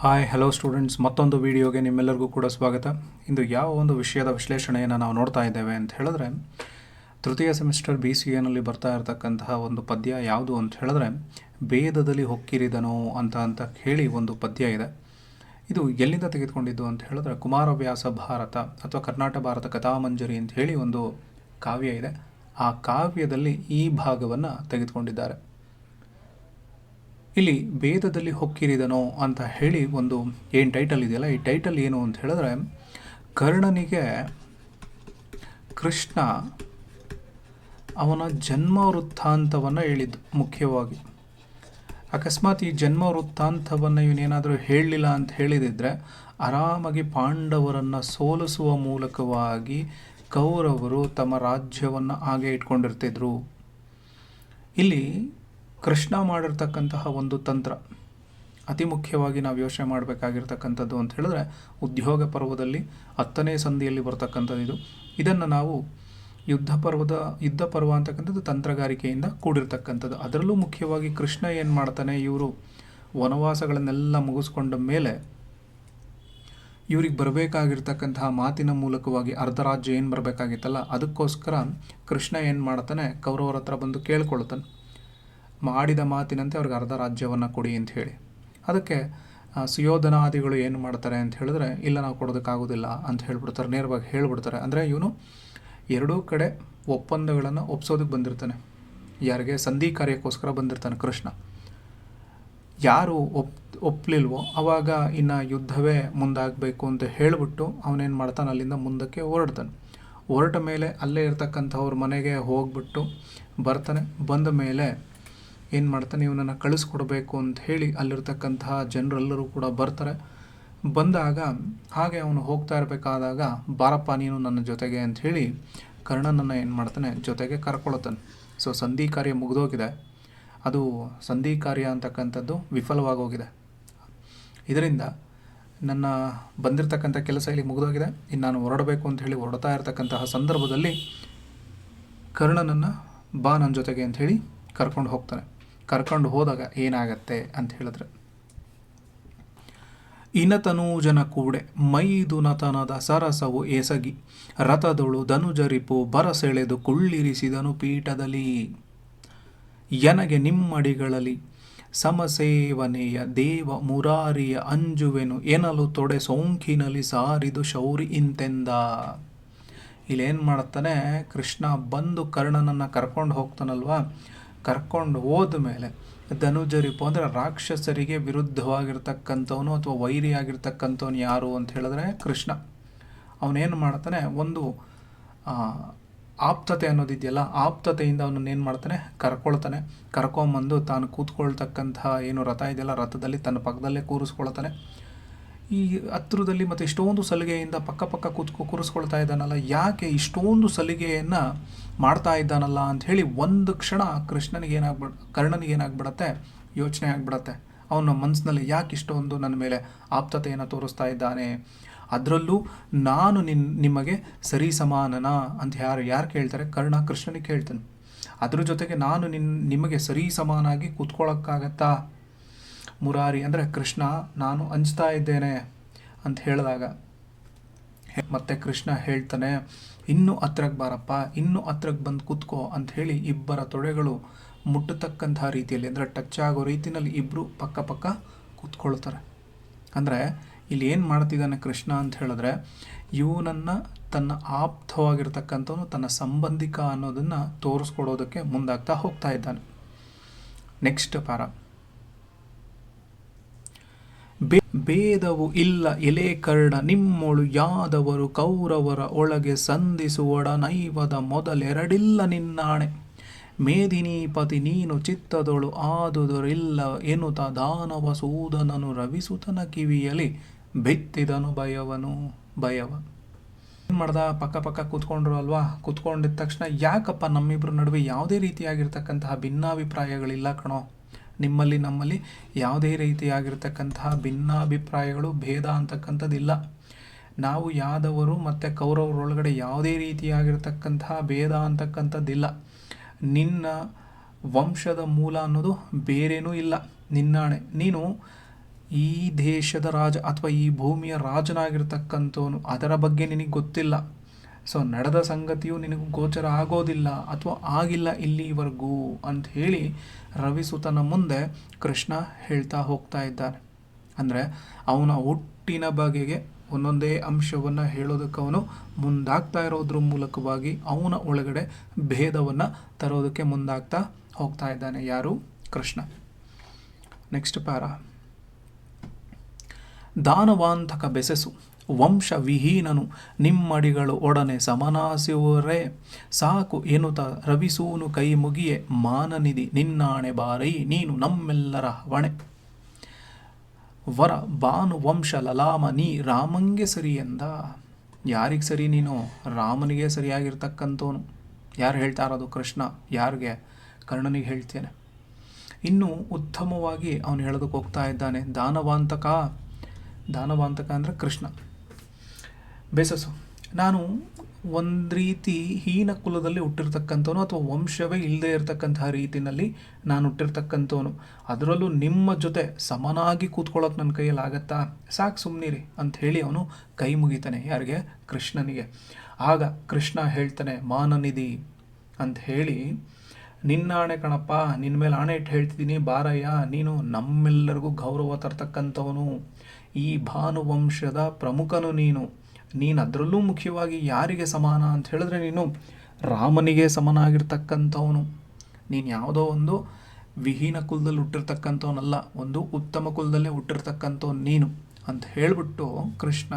Hi hello students ಮತ್ತೊಂದು ವಿಡಿಯೋಗೆ ನಿಮ್ಮೆಲ್ಲರಿಗೂ ಕೂಡ ಸ್ವಾಗತ. ಇಂದು ಯಾವ ಒಂದು ವಿಷಯದ ವಿಶ್ಲೇಷಣೆಯನ್ನು ನಾವು ನೋಡ್ತಾ ಇದ್ದೇವೆ ಅಂತ ಹೇಳಿದ್ರೆ, ತೃತೀಯ ಸೆಮಿಸ್ಟರ್ ಬಿ ಸಿ ಎನಲ್ಲಿ ಬರ್ತಾ ಇರತಕ್ಕಂತಹ ಒಂದು ಪದ್ಯ ಯಾವುದು ಅಂತ ಹೇಳಿದ್ರೆ, ಭೇದದಲ್ಲಿ ಹೊಕ್ಕಿರಿದನೋ ಅಂತ ಅಂತ ಹೇಳಿ ಒಂದು ಪದ್ಯ ಇದೆ. ಇದು ಎಲ್ಲಿಂದ ತೆಗೆದುಕೊಂಡಿದ್ದು ಅಂತ ಹೇಳಿದ್ರೆ, ಕುಮಾರವ್ಯಾಸ ಭಾರತ ಅಥವಾ ಕರ್ನಾಟಕ ಭಾರತ ಕಥಾಮಂಜರಿ ಅಂತ ಹೇಳಿ ಒಂದು ಕಾವ್ಯ ಇದೆ. ಆ ಕಾವ್ಯದಲ್ಲಿ ಈ ಭಾಗವನ್ನು ತೆಗೆದುಕೊಂಡಿದ್ದಾರೆ. ಇಲ್ಲಿ ಭೇದದಲ್ಲಿ ಹೊಕ್ಕಿರಿದನೋ ಅಂತ ಹೇಳಿ ಒಂದು ಏನು ಟೈಟಲ್ ಇದೆಯಲ್ಲ? ಈ ಟೈಟಲ್ ಏನು ಅಂತ ಹೇಳಿದ್ರೆ, ಕರ್ಣನಿಗೆ ಕೃಷ್ಣ ಅವನ ಜನ್ಮ ವೃತ್ತಾಂತವನ್ನು ಹೇಳಿದ್ದು, ಮುಖ್ಯವಾಗಿ. ಅಕಸ್ಮಾತ್ ಈ ಜನ್ಮ ವೃತ್ತಾಂತವನ್ನು ಇವನೇನಾದರೂ ಹೇಳಲಿಲ್ಲ ಅಂತ ಹೇಳಿದಿದ್ರೆ, ಆರಾಮಾಗಿ ಪಾಂಡವರನ್ನು ಸೋಲಿಸುವ ಮೂಲಕವಾಗಿ ಕೌರವರು ತಮ್ಮ ರಾಜ್ಯವನ್ನು ಹಾಗೆ ಇಟ್ಕೊಂಡಿರ್ತಿದ್ರು. ಇಲ್ಲಿ ಕೃಷ್ಣ ಮಾಡಿರ್ತಕ್ಕಂತಹ ಒಂದು ತಂತ್ರ. ಅತಿ ಮುಖ್ಯವಾಗಿ ನಾವು ಯೋಚನೆ ಮಾಡಬೇಕಾಗಿರ್ತಕ್ಕಂಥದ್ದು ಅಂತ ಹೇಳಿದ್ರೆ ಉದ್ಯೋಗ ಪರ್ವದಲ್ಲಿ ಹತ್ತನೇ ಸಂಧಿಯಲ್ಲಿ ಬರ್ತಕ್ಕಂಥದ್ದು ಇದು. ಇದನ್ನು ನಾವು ಯುದ್ಧ ಪರ್ವದ, ಯುದ್ಧ ಪರ್ವ ಅಂತಕ್ಕಂಥದ್ದು ತಂತ್ರಗಾರಿಕೆಯಿಂದ ಕೂಡಿರ್ತಕ್ಕಂಥದ್ದು. ಅದರಲ್ಲೂ ಮುಖ್ಯವಾಗಿ ಕೃಷ್ಣ ಏನು ಮಾಡ್ತಾನೆ, ಇವರು ವನವಾಸಗಳನ್ನೆಲ್ಲ ಮುಗಿಸ್ಕೊಂಡ ಮೇಲೆ ಇವ್ರಿಗೆ ಬರಬೇಕಾಗಿರ್ತಕ್ಕಂತಹ ಮಾತಿನ ಮೂಲಕವಾಗಿ ಅರ್ಧ ರಾಜ್ಯ ಏನು ಬರಬೇಕಾಗಿತ್ತಲ್ಲ, ಅದಕ್ಕೋಸ್ಕರ ಕೃಷ್ಣ ಏನು ಮಾಡ್ತಾನೆ, ಕೌರವರ ಹತ್ರ ಬಂದು ಕೇಳ್ಕೊಳ್ತಾನೆ. ಮಾಡಿದ ಮಾತಿನಂತೆ ಅವ್ರಿಗೆ ಅರ್ಧ ರಾಜ್ಯವನ್ನು ಕೊಡಿ ಅಂತ ಹೇಳಿ. ಅದಕ್ಕೆ ಸುಯೋಧನಾದಿಗಳು ಏನು ಮಾಡ್ತಾರೆ ಅಂತ ಹೇಳಿದ್ರೆ, ಇಲ್ಲ, ನಾವು ಕೊಡೋದಕ್ಕಾಗೋದಿಲ್ಲ ಅಂತ ಹೇಳ್ಬಿಡ್ತಾರೆ, ನೇರವಾಗಿ ಹೇಳ್ಬಿಡ್ತಾರೆ. ಅಂದರೆ ಇವನು ಎರಡೂ ಕಡೆ ಒಪ್ಪಂದಗಳನ್ನು ಒಪ್ಸೋದಕ್ಕೆ ಬಂದಿರ್ತಾನೆ. ಯಾರಿಗೆ? ಸಂಧಿ ಕಾರ್ಯಕ್ಕೋಸ್ಕರ ಬಂದಿರ್ತಾನೆ ಕೃಷ್ಣ. ಯಾರು ಒಪ್ ಒಪ್ಪಲಿಲ್ವೋ ಅವಾಗ ಇನ್ನು ಯುದ್ಧವೇ ಮುಂದಾಗಬೇಕು ಅಂತ ಹೇಳಿಬಿಟ್ಟು ಅವನೇನು ಮಾಡ್ತಾನೆ, ಅಲ್ಲಿಂದ ಮುಂದಕ್ಕೆ ಹೊರಡ್ತಾನೆ. ಹೊರಟ ಮೇಲೆ ಅಲ್ಲೇ ಇರ್ತಕ್ಕಂಥವ್ರ ಮನೆಗೆ ಹೋಗ್ಬಿಟ್ಟು ಬರ್ತಾನೆ. ಬಂದ ಮೇಲೆ ಏನು ಮಾಡ್ತಾನೆ, ಇವನನ್ನು ಕಳಿಸ್ಕೊಡ್ಬೇಕು ಅಂತ ಹೇಳಿ ಅಲ್ಲಿರ್ತಕ್ಕಂತಹ ಜನರೆಲ್ಲರೂ ಕೂಡ ಬರ್ತಾರೆ. ಬಂದಾಗ ಹಾಗೆ ಅವನು ಹೋಗ್ತಾ ಇರಬೇಕಾದಾಗ, ಬಾರಪ್ಪ ನೀನು ನನ್ನ ಜೊತೆಗೆ ಅಂತ ಹೇಳಿ ಕರ್ಣನನ್ನು ಏನು ಮಾಡ್ತಾನೆ, ಜೊತೆಗೆ ಕರ್ಕೊಳ್ತಾನೆ ಸೊ ಸಂಧಿ ಕಾರ್ಯ ಮುಗಿದೋಗಿದೆ. ಅದು ಸಂಧಿ ಕಾರ್ಯ ಅಂತಕ್ಕಂಥದ್ದು ವಿಫಲವಾಗೋಗಿದೆ. ಇದರಿಂದ ನನ್ನ ಬಂದಿರತಕ್ಕಂಥ ಕೆಲಸ ಇಲ್ಲಿ ಮುಗಿದೋಗಿದೆ. ಇನ್ನು ನಾನು ಹೊರಡಬೇಕು ಅಂತ ಹೇಳಿ ಹೊರಡ್ತಾ ಇರತಕ್ಕಂತಹ ಸಂದರ್ಭದಲ್ಲಿ ಕರ್ಣನನ್ನು ಬಾ ನನ್ನ ಜೊತೆಗೆ ಅಂತ ಹೇಳಿ ಕರ್ಕೊಂಡು ಹೋಗ್ತಾನೆ. ಕರ್ಕೊಂಡು ಹೋದಾಗ ಏನಾಗತ್ತೆ ಅಂತ ಹೇಳಿದ್ರೆ, ಇನತನೂಜನ ಕೂಡೆ ಮೈದುನತನದ ಸರಸವು ಎಸಗಿ, ರಥದೊಳು ಧನುಜರಿಪು ಬರಸೆಳೆದು ಕುಳ್ಳಿರಿಸಿದನು ಪೀಠದಲ್ಲಿ. ಯನಗೆ ನಿಮ್ಮಡಿಗಳಲ್ಲಿ ಸಮಸೇವನೆಯ ದೇವ ಮುರಾರಿಯ ಅಂಜುವೆನು ಎನಲು ತೊಡೆ ಸೋಂಕಿನಲ್ಲಿ ಸಾರಿದು ಶೌರಿ ಇಂತೆಂದ. ಇಲ್ಲೇನು ಮಾಡ್ತಾನೆ ಕೃಷ್ಣ ಬಂದು ಕರ್ಣನನ್ನು ಕರ್ಕೊಂಡು ಹೋಗ್ತಾನಲ್ವಾ? ಕರ್ಕೊಂಡು ಹೋದ ಮೇಲೆ ಧನುಜರಿಪು ಅಂದರೆ ರಾಕ್ಷಸರಿಗೆ ವಿರುದ್ಧವಾಗಿರ್ತಕ್ಕಂಥವನು ಅಥವಾ ವೈರಿ ಆಗಿರ್ತಕ್ಕಂಥವನು ಯಾರು ಅಂತ ಹೇಳಿದ್ರೆ ಕೃಷ್ಣ. ಅವನೇನು ಮಾಡ್ತಾನೆ? ಒಂದು ಆಪ್ತತೆ ಅನ್ನೋದಿದೆಯಲ್ಲ, ಆಪ್ತತೆಯಿಂದ ಅವನನ್ನು ಏನು ಮಾಡ್ತಾನೆ? ಕರ್ಕೊಳ್ತಾನೆ. ಕರ್ಕೊಂಬಂದು ತಾನು ಕೂತ್ಕೊಳ್ತಕ್ಕಂತಹ ಏನು ರಥ ಇದೆಯಲ್ಲ, ರಥದಲ್ಲಿ ತನ್ನ ಪಕ್ಕದಲ್ಲೇ ಕೂರಿಸ್ಕೊಳ್ತಾನೆ. ಈ ಹತ್ರದಲ್ಲಿ ಮತ್ತು ಇಷ್ಟೊಂದು ಸಲಿಗೆಯಿಂದ ಪಕ್ಕ ಪಕ್ಕ ಕೂತ್ಕೊ, ಕೂರಿಸ್ಕೊಳ್ತಾ ಇದ್ದಾನಲ್ಲ, ಯಾಕೆ ಇಷ್ಟೊಂದು ಸಲಿಗೆಯನ್ನು ಮಾಡ್ತಾ ಇದ್ದಾನಲ್ಲ ಹೇಳಿ ಒಂದು ಕ್ಷಣ ಕೃಷ್ಣನಿಗೆ ಏನಾಗ್ಬಿಡ ಕರ್ಣನಿಗೆ ಏನಾಗ್ಬಿಡತ್ತೆ? ಯೋಚನೆ ಆಗ್ಬಿಡತ್ತೆ. ಅವನ ಮನಸ್ಸಿನಲ್ಲಿ ಯಾಕೆ ಇಷ್ಟೊಂದು ನನ್ನ ಮೇಲೆ ಆಪ್ತತೆಯನ್ನು ತೋರಿಸ್ತಾ ಇದ್ದಾನೆ? ಅದರಲ್ಲೂ ನಾನು ನಿನ್, ನಿಮಗೆ ಸರಿ ಸಮಾನನ ಅಂತ ಯಾರು ಯಾರು ಕೇಳ್ತಾರೆ? ಕರ್ಣ ಕೃಷ್ಣನಿಗೆ ಕೇಳ್ತಾನೆ. ಅದ್ರ ಜೊತೆಗೆ ನಾನು ನಿನ್, ನಿಮಗೆ ಸರಿ ಸಮಾನಾಗಿ ಕೂತ್ಕೊಳ್ಳೋಕ್ಕಾಗತ್ತಾ ಮುರಾರಿ ಅಂದರೆ ಕೃಷ್ಣ, ನಾನು ಹಂಚ್ತಾ ಇದ್ದೇನೆ ಅಂತ ಹೇಳಿದಾಗ, ಮತ್ತೆ ಕೃಷ್ಣ ಹೇಳ್ತಾನೆ, ಇನ್ನೂ ಹತ್ರಕ್ಕೆ ಬಾರಪ್ಪ, ಇನ್ನೂ ಹತ್ರಕ್ಕೆ ಬಂದು ಕೂತ್ಕೋ ಅಂತ ಹೇಳಿ ಇಬ್ಬರ ತೊಡೆಗಳು ಮುಟ್ಟತಕ್ಕಂತಹ ರೀತಿಯಲ್ಲಿ, ಅಂದರೆ ಟಚ್ ಆಗೋ ರೀತಿಯಲ್ಲಿ ಇಬ್ಬರು ಪಕ್ಕ ಪಕ್ಕ ಕೂತ್ಕೊಳ್ತಾರೆ. ಅಂದರೆ ಇಲ್ಲಿ ಏನು ಮಾಡ್ತಿದ್ದಾನೆ ಕೃಷ್ಣ ಅಂತ ಹೇಳಿದ್ರೆ, ಇವನನ್ನು ತನ್ನ ಆಪ್ತವಾಗಿರ್ತಕ್ಕಂಥವನು, ತನ್ನ ಸಂಬಂಧಿಕ ಅನ್ನೋದನ್ನು ತೋರಿಸ್ಕೊಡೋದಕ್ಕೆ ಮುಂದಾಗ್ತಾ ಹೋಗ್ತಾ ಇದ್ದಾನೆ. ನೆಕ್ಸ್ಟ್ ಪಾರ. ಭೇದವು ಇಲ್ಲ. ಎಲೆ ಕರ್ಣ ನಿಮ್ಮೊಳು ಯಾದವರು ಕೌರವರ ಒಳಗೆ ಸಂಧಿಸುವಡ ನೈವದ ಮೊದಲೆರಡಿಲ್ಲ ನಿನ್ನಾಣೆ. ಮೇದಿನೀಪತಿ ನೀನು ಚಿತ್ತದೊಳು ಆದುದರಿಲ್ಲ ಎನ್ನುತ್ತ ದಾನವ ಸೂದನನು ರವಿಸುತನ ಕಿವಿಯಲಿ ಬಿತ್ತಿದನು ಭಯವನು ಭಯವ. ಏನು ಮಾಡ್ದ? ಪಕ್ಕ ಪಕ್ಕ ಕೂತ್ಕೊಂಡ್ರು ಅಲ್ವಾ? ಕೂತ್ಕೊಂಡಿದ್ದ ತಕ್ಷಣ ಯಾಕಪ್ಪ ನಮ್ಮಿಬ್ಬರ ನಡುವೆ ಯಾವುದೇ ರೀತಿಯಾಗಿರ್ತಕ್ಕಂತಹ ಭಿನ್ನಾಭಿಪ್ರಾಯಗಳಿಲ್ಲ ಕಣೋ? ನಿಮ್ಮಲ್ಲಿ ನಮ್ಮಲ್ಲಿ ಯಾವುದೇ ರೀತಿಯಾಗಿರ್ತಕ್ಕಂತಹ ಭಿನ್ನಾಭಿಪ್ರಾಯಗಳು, ಭೇದ ಅಂತಕ್ಕಂಥದ್ದಿಲ್ಲ. ನಾವು ಯಾದವರು ಮತ್ತು ಕೌರವರೊಳಗಡೆ ಯಾವುದೇ ರೀತಿಯಾಗಿರ್ತಕ್ಕಂತಹ ಭೇದ ಅಂತಕ್ಕಂಥದ್ದಿಲ್ಲ. ನಿನ್ನ ವಂಶದ ಮೂಲ ಅನ್ನೋದು ಬೇರೇನೂ ಇಲ್ಲ. ನಿನ್ನಾಣೆ. ನೀನು ಈ ದೇಶದ ರಾಜ ಅಥವಾ ಈ ಭೂಮಿಯ ರಾಜನಾಗಿರ್ತಕ್ಕಂಥವನು. ಅದರ ಬಗ್ಗೆ ನಿನಗೆ ಗೊತ್ತಿಲ್ಲ. ಸೊ ನಡೆದ ಸಂಗತಿಯು ನಿನಗೂ ಗೋಚರ ಆಗೋದಿಲ್ಲ ಅಥವಾ ಆಗಿಲ್ಲ ಇಲ್ಲಿವರೆಗೂ ಅಂತ ಹೇಳಿ ರವಿಸುತನ ಮುಂದೆ ಕೃಷ್ಣ ಹೇಳ್ತಾ ಹೋಗ್ತಾ ಇದ್ದಾನೆ. ಅಂದರೆ ಅವನ ಹುಟ್ಟಿನ ಬಗೆಗೆ ಒಂದೊಂದೇ ಅಂಶವನ್ನು ಹೇಳೋದಕ್ಕೆ ಅವನು ಮುಂದಾಗ್ತಾ ಇರೋದ್ರ ಮೂಲಕವಾಗಿ ಅವನ ಒಳಗಡೆ ಭೇದವನ್ನು ತರೋದಕ್ಕೆ ಮುಂದಾಗ್ತಾ ಹೋಗ್ತಾ ಇದ್ದಾನೆ. ಯಾರು? ಕೃಷ್ಣ. Next para. ದಾನವಾಂತಕ ಬೆಸೆಸು. ವಂಶ ವಿಹೀನನು ನಿಮ್ಮಡಿಗಳು ಒಡನೆ ಸಮನಾಸುವರೇ ಸಾಕು ಎನ್ನುತ್ತ ರವಿಸೂನು ಕೈ ಮುಗಿಯೆ, ಮಾನನಿಧಿ ನಿನ್ನಾಣೆ ಬಾರೈ, ನೀನು ನಮ್ಮೆಲ್ಲರ ಹೊಣೆ. ವರ ಬಾನು ವಂಶ ಲಲಾಮ, ನೀ ರಾಮಂಗೆ ಸರಿ ಎಂದ. ಯಾರಿಗೆ ಸರಿ ನೀನು? ರಾಮನಿಗೆ ಸರಿಯಾಗಿರ್ತಕ್ಕಂಥವನು. ಯಾರು ಹೇಳ್ತಾ ಇರೋದು ಕೃಷ್ಣ? ಯಾರಿಗೆ? ಕರ್ಣನಿಗೆ ಹೇಳ್ತೇನೆ. ಇನ್ನು ಉತ್ತಮವಾಗಿ ಅವನು ಹೇಳೋದಕ್ಕೆ ಹೋಗ್ತಾ ಇದ್ದಾನೆ, ದಾನವಾಂತಕ. ದಾನವಾಂತಕ ಅಂದರೆ ಕೃಷ್ಣ. ಬೇಸಸು. ನಾನು ಒಂದು ರೀತಿ ಹೀನ ಕುಲದಲ್ಲಿ ಹುಟ್ಟಿರ್ತಕ್ಕಂಥವನು ಅಥವಾ ವಂಶವೇ ಇಲ್ಲದೆ ಇರತಕ್ಕಂತಹ ರೀತಿಯಲ್ಲಿ ನಾನು ಹುಟ್ಟಿರ್ತಕ್ಕಂಥವನು. ಅದರಲ್ಲೂ ನಿಮ್ಮ ಜೊತೆ ಸಮನಾಗಿ ಕೂತ್ಕೊಳ್ಳೋಕೆ ನನ್ನ ಕೈಯಲ್ಲಿ ಆಗತ್ತಾ? ಸಾಕು ಸುಮ್ಮನಿರಿ ಅಂತ ಹೇಳಿ ಅವನು ಕೈ ಮುಗಿತಾನೆ ಯಾರಿಗೆ? ಕೃಷ್ಣನಿಗೆ. ಆಗ ಕೃಷ್ಣ ಹೇಳ್ತಾನೆ, ಮಾನನಿಧಿ ಅಂತ ಹೇಳಿ, ನಿನ್ನ ಆಣೆ ಕಣಪ್ಪ ನಿನ್ನ ಮೇಲೆ ಆಣೆ ಇಟ್ಟು ಹೇಳ್ತಿದ್ದೀನಿ, ಬಾರಯ್ಯ, ನೀನು ನಮ್ಮೆಲ್ಲರಿಗೂ ಗೌರವ ತರ್ತಕ್ಕಂಥವನು. ಈ ಭಾನುವಂಶದ ಪ್ರಮುಖನು ನೀನು. ನೀನು ಅದರಲ್ಲೂ ಮುಖ್ಯವಾಗಿ ಯಾರಿಗೆ ಸಮಾನ ಅಂತ ಹೇಳಿದ್ರೆ ನೀನು ರಾಮನಿಗೆ ಸಮನಾಗಿರ್ತಕ್ಕಂಥವನು. ನೀನು ಯಾವುದೋ ಒಂದು ವಿಹೀನ ಕುಲದಲ್ಲಿ ಹುಟ್ಟಿರ್ತಕ್ಕಂಥವನಲ್ಲ, ಒಂದು ಉತ್ತಮ ಕುಲದಲ್ಲೇ ಹುಟ್ಟಿರ್ತಕ್ಕಂಥವ್ನು ನೀನು ಅಂತ ಹೇಳಿಬಿಟ್ಟು ಕೃಷ್ಣ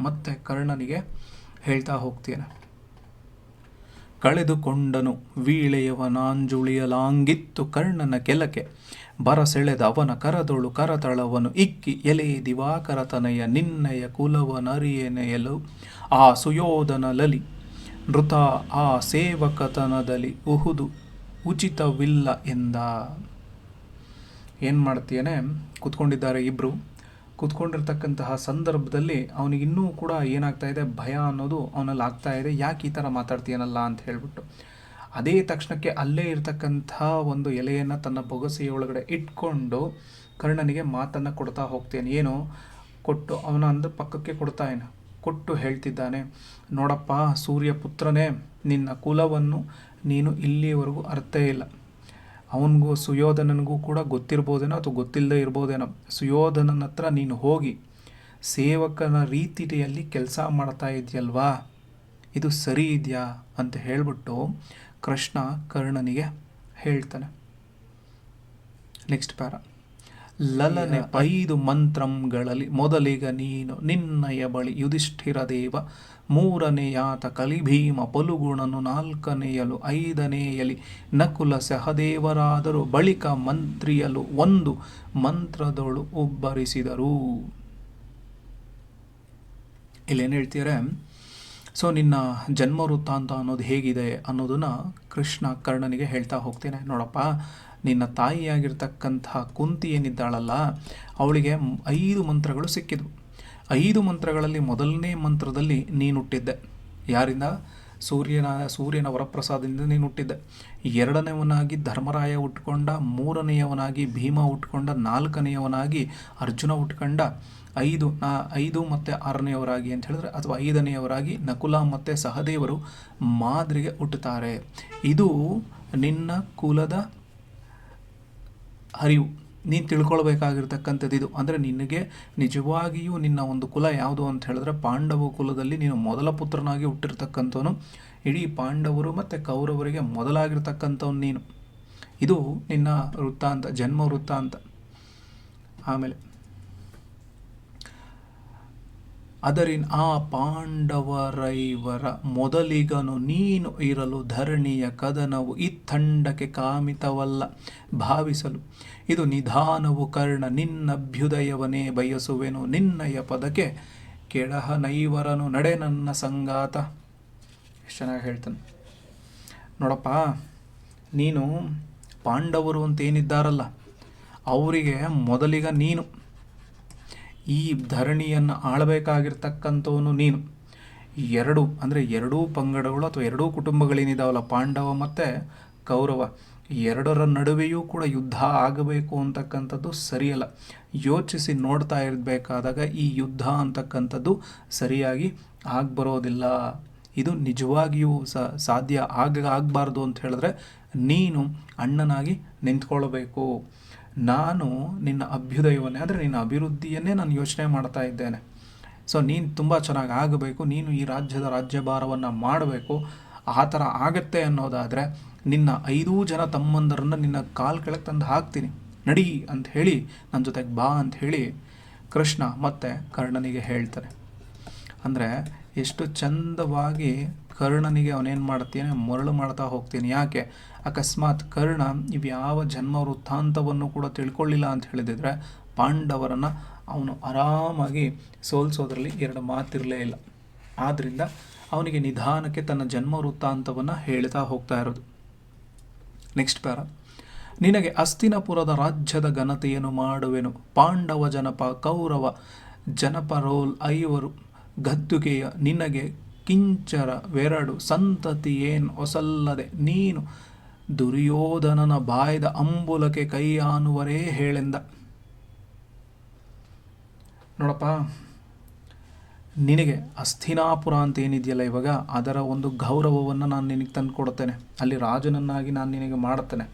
ಮತ್ತೆ ಕರ್ಣನಿಗೆ ಹೇಳ್ತಾ ಹೋಗ್ತೇನೆ. ಕಳೆದುಕೊಂಡನು ವೀಳೆಯವನಾಂಜುಳಿಯಲಾಂಗಿತ್ತು ಕರ್ಣನ ಕೆಲಕೆ ಬರಸೆಳೆದ ಅವನ ಕರದೊಳು ಕರತಳವನು ಇಕ್ಕಿ ಎಲೆ ದಿವಾಕರ ತನಯ ನಿನ್ನಯ ಕುಲವನರಿಯನೆಯಲು ಆ ಸುಯೋಧನ ಲಲಿ ನೃತ ಆ ಸೇವಕತನದಲ್ಲಿ ಉಹುದು ಉಚಿತವಿಲ್ಲ ಎಂದ. ಏನು ಮಾಡ್ತೀಯನೆ? ಕೂತ್ಕೊಂಡಿದ್ದಾರೆ ಇಬ್ಬರು ಕೂತ್ಕೊಂಡಿರ್ತಕ್ಕಂತಹ ಸಂದರ್ಭದಲ್ಲಿ ಅವನಿಗೆ ಕೂಡ ಏನಾಗ್ತಾ ಇದೆ? ಭಯ ಅನ್ನೋದು ಅವನಲ್ಲಿ ಆಗ್ತಾ ಇದೆ. ಯಾಕೆ ಈ ಥರ ಮಾತಾಡ್ತೀಯನಲ್ಲ ಅಂತ ಹೇಳ್ಬಿಟ್ಟು. ಅದೇ ತಕ್ಷಣಕ್ಕೆ ಅಲ್ಲೇ ಇರತಕ್ಕಂಥ ಒಂದು ಎಲೆಯನ್ನು ತನ್ನ ಬೊಗಸೆಯ ಒಳಗಡೆ ಇಟ್ಕೊಂಡು ಕರ್ಣನಿಗೆ ಮಾತನ್ನು ಕೊಡ್ತಾ ಹೋಗ್ತೇನೆ. ಏನು? ಕೊಟ್ಟು ಅವನ ಅಂದ ಪಕ್ಕಕ್ಕೆ ಕೊಡ್ತಾ ಏನು ಕೊಟ್ಟು ಹೇಳ್ತಿದ್ದಾನೆ, ನೋಡಪ್ಪ ಸೂರ್ಯ ಪುತ್ರನೇ ನಿನ್ನ ಕುಲವನ್ನು ನೀನು ಇಲ್ಲಿಯವರೆಗೂ ಅರ್ಥ ಇಲ್ಲ. ಅವನಿಗೂ ಸುಯೋಧನನಿಗೂ ಕೂಡ ಗೊತ್ತಿರ್ಬೋದೇನೋ ಅಥವಾ ಗೊತ್ತಿಲ್ಲದೆ ಇರ್ಬೋದೇನೋ. ಸುಯೋಧನನ ಹತ್ರ ನೀನು ಹೋಗಿ ಸೇವಕನ ರೀತಿಯಲ್ಲಿ ಕೆಲಸ ಮಾಡ್ತಾ ಇದೆಯಲ್ವಾ? ಇದು ಸರಿ ಇದೆಯಾ? ಅಂತ ಹೇಳಿಬಿಟ್ಟು ಕೃಷ್ಣ ಕರ್ಣನಿಗೆ ಹೇಳ್ತಾನೆ. ನೆಕ್ಸ್ಟ್ ಪ್ಯಾರ ಲಲನೆ ಐದು ಮಂತ್ರಂಗಳಲ್ಲಿ ಮೊದಲಿಗ ನೀನು ನಿನ್ನಯ ಬಳಿ ಯುಧಿಷ್ಠಿರ ದೇವ ಮೂರನೆಯಾತ ಕಲಿಭೀಮ ಪಲುಗುಣನು ನಾಲ್ಕನೆಯಲು ಐದನೆಯಲಿ ನಕುಲ ಸಹದೇವರಾದರೂ ಬಳಿಕ ಮಂತ್ರಿಯಲು ಒಂದು ಮಂತ್ರದೊಳು ಉಬ್ಬರಿಸಿದರು. ಇಲ್ಲೇನು ಹೇಳ್ತೀರಾ? ಸೊ ನಿನ್ನ ಜನ್ಮ ವೃತ್ತಾಂತ ಅನ್ನೋದು ಹೇಗಿದೆ ಅನ್ನೋದನ್ನು ಕೃಷ್ಣ ಕರ್ಣನಿಗೆ ಹೇಳ್ತಾ ಹೋಗ್ತೇನೆ. ನೋಡಪ್ಪ, ನಿನ್ನ ತಾಯಿಯಾಗಿರ್ತಕ್ಕಂಥ ಕುಂತಿ ಏನಿದ್ದಾಳಲ್ಲ, ಅವಳಿಗೆ ಐದು ಮಂತ್ರಗಳು ಸಿಕ್ಕಿದ್ವು. ಐದು ಮಂತ್ರಗಳಲ್ಲಿ ಮೊದಲನೇ ಮಂತ್ರದಲ್ಲಿ ನೀನು ಹುಟ್ಟಿದ್ದೆ ಯಾರಿಂದ? ಸೂರ್ಯನ ಸೂರ್ಯನ ವರಪ್ರಸಾದದಿಂದ ನೀನು ಹುಟ್ಟಿದ್ದೆ ಎರಡನೆಯವನಾಗಿ ಧರ್ಮರಾಯ ಹುಟ್ಕೊಂಡ ಮೂರನೆಯವನಾಗಿ ಭೀಮ ಹುಟ್ಕೊಂಡ ನಾಲ್ಕನೆಯವನಾಗಿ ಅರ್ಜುನ ಹುಟ್ಕೊಂಡ ಐದು ಐದು ಮತ್ತು ಆರನೆಯವರಾಗಿ ಅಂತ ಹೇಳಿದ್ರೆ ಅಥವಾ ಐದನೆಯವರಾಗಿ ನಕುಲ ಮತ್ತು ಸಹದೇವರು ಮಾದರಿಗೆ ಹುಟ್ಟುತ್ತಾರೆ. ಇದು ನಿನ್ನ ಕುಲದ ಹರಿವು. ನೀನು ತಿಳ್ಕೊಳ್ಬೇಕಾಗಿರ್ತಕ್ಕಂಥದ್ದು ಇದು. ಅಂದರೆ ನಿನಗೆ ನಿಜವಾಗಿಯೂ ನಿನ್ನ ಒಂದು ಕುಲ ಯಾವುದು ಅಂತ ಹೇಳಿದ್ರೆ ಪಾಂಡವ ಕುಲದಲ್ಲಿ ನೀನು ಮೊದಲ ಪುತ್ರನಾಗಿ ಹುಟ್ಟಿರ್ತಕ್ಕಂಥವನು. ಇಡೀ ಪಾಂಡವರು ಮತ್ತು ಕೌರವರಿಗೆ ಮೊದಲಾಗಿರ್ತಕ್ಕಂಥವ್ನು ನೀನು. ಇದು ನಿನ್ನ ವೃತ್ತಾಂತ, ಜನ್ಮ ವೃತ್ತಾಂತ. ಆಮೇಲೆ ಅದರಿನ್ ಆ ಪಾಂಡವರೈವರ ಮೊದಲಿಗನು, ನೀನು ಇರಲು ಧರಣಿಯ ಕದನವು ಇತ್ತಂಡಕ್ಕೆ ಕಾಮಿತವಲ್ಲ ಭಾವಿಸಲು. ಇದು ನಿಧಾನವು ಕರ್ಣ ನಿನ್ನಭ್ಯುದಯವನೇ ಬಯಸುವೆನು, ನಿನ್ನಯ ಪದಕ್ಕೆ ಕೆಳಹ ನೈವರನು ನಡೆ ನನ್ನ ಸಂಗಾತ ಎಷ್ಟು ಚೆನ್ನಾಗಿ ಹೇಳ್ತಾನೆ. ನೋಡಪ್ಪ, ನೀನು ಪಾಂಡವರು ಅಂತ ಏನಿದ್ದಾರಲ್ಲ, ಅವರಿಗೆ ಮೊದಲಿಗ ನೀನು. ಈ ಧರಣಿಯನ್ನು ಆಳಬೇಕಾಗಿರ್ತಕ್ಕಂಥವನು ನೀನು. ಎರಡು, ಅಂದರೆ ಎರಡೂ ಪಂಗಡಗಳು ಅಥವಾ ಎರಡೂ ಕುಟುಂಬಗಳೇನಿದಾವಲ್ಲ, ಪಾಂಡವ ಮತ್ತು ಕೌರವ. ಎರಡರ ನಡುವೆಯೂ ಕೂಡ ಯುದ್ಧ ಆಗಬೇಕು ಅಂತಕ್ಕಂಥದ್ದು ಸರಿಯಲ್ಲ. ಯೋಚಿಸಿ ನೋಡ್ತಾ ಇರಬೇಕಾದಾಗ ಈ ಯುದ್ಧ ಅಂತಕ್ಕಂಥದ್ದು ಸರಿಯಾಗಿ ಆಗ್ಬರೋದಿಲ್ಲ. ಇದು ನಿಜವಾಗಿಯೂ ಸಾಧ್ಯ ಆಗ, ಆಗಬಾರ್ದು ಅಂತ ಹೇಳಿದ್ರೆ ನೀನು ಅಣ್ಣನಾಗಿ ನಿಂತ್ಕೊಳ್ಬೇಕು. ನಾನು ನಿನ್ನ ಅಭ್ಯುದಯವನ್ನೇ ಅಂದರೆ ನಿನ್ನ ಅಭಿವೃದ್ಧಿಯನ್ನೇ ನಾನು ಯೋಚನೆ ಮಾಡ್ತಾ ಇದ್ದೇನೆ. ಸೊ ನೀನು ತುಂಬ ಚೆನ್ನಾಗಿ ಆಗಬೇಕು, ನೀನು ಈ ರಾಜ್ಯದ ರಾಜ್ಯಭಾರವನ್ನು ಮಾಡಬೇಕು, ಆ ಥರ ಆಗತ್ತೆ ಅನ್ನೋದಾದರೆ, ನಿನ್ನ ಐದೂ ಜನ ತಮ್ಮಂದರನ್ನು ನಿನ್ನ ಕಾಲು ಕೆಳಗೆ ತಂದು ಹಾಕ್ತೀನಿ. ನಡಿ ಅಂತ ಹೇಳಿ ನನ್ನ ಜೊತೆಗೆ ಬಾ ಅಂತ ಹೇಳಿ ಕೃಷ್ಣ ಮತ್ತೆ ಕರ್ಣನಿಗೆ ಹೇಳ್ತಾರೆ ಅಂದರೆ, ಎಷ್ಟು ಚಂದವಾಗಿ ಕರ್ಣನಿಗೆ ಅವನೇನು ಮಾಡ್ತೀನಿ? ಮರಳು ಮಾಡ್ತಾ ಹೋಗ್ತೀನಿ. ಯಾಕೆ? ಅಕಸ್ಮಾತ್ ಕರ್ಣ ಇವ್ಯಾವ ಜನ್ಮ ವೃತ್ತಾಂತವನ್ನು ಕೂಡ ತಿಳ್ಕೊಳ್ಳಿಲ್ಲ ಅಂತ ಹೇಳಿದಿದ್ರೆ ಪಾಂಡವರನ್ನು ಅವನು ಆರಾಮಾಗಿ ಸೋಲಿಸೋದ್ರಲ್ಲಿ ಎರಡು ಮಾತಿರಲೇ ಇಲ್ಲ. ಆದ್ದರಿಂದ ಅವನಿಗೆ ನಿಧಾನಕ್ಕೆ ತನ್ನ ಜನ್ಮ ವೃತ್ತಾಂತವನ್ನು ಹೇಳ್ತಾ ಹೋಗ್ತಾ ಇರೋದು. Next para. ನಿನಗೆ ಅಸ್ತಿನಪುರದ ರಾಜ್ಯದ ಘನತೆಯನ್ನು ಮಾಡುವೆನು. ಪಾಂಡವ, ಜನಪ, ಕೌರವ, ಜನಪರೋಲ್ ಐವರು ಗದ್ದುಗೆಯ ನಿನಗೆ ಕಿಂಚರವೆರಡು ಸಂತತಿ ಏನು ಹೊಸಲ್ಲದೆ ನೀನು ದುರ್ಯೋಧನನ ಬಾಯ್ದ ಅಂಬುಲಕ್ಕೆ ಕೈ ಆನುವರೇ ಹೇಳೆಂದ. ನೋಡಪ್ಪ, ನಿನಗೆ ಅಸ್ಥಿನಾಪುರ ಅಂತ ಏನಿದೆಯಲ್ಲ ಇವಾಗ, ಅದರ ಒಂದು ಗೌರವವನ್ನು ನಾನು ನಿನಗೆ ತಂದು ಕೊಡ್ತೇನೆ ಅಲ್ಲಿ ರಾಜನನ್ನಾಗಿ ನಾನು ನಿನಗೆ ಮಾಡುತ್ತೇನೆ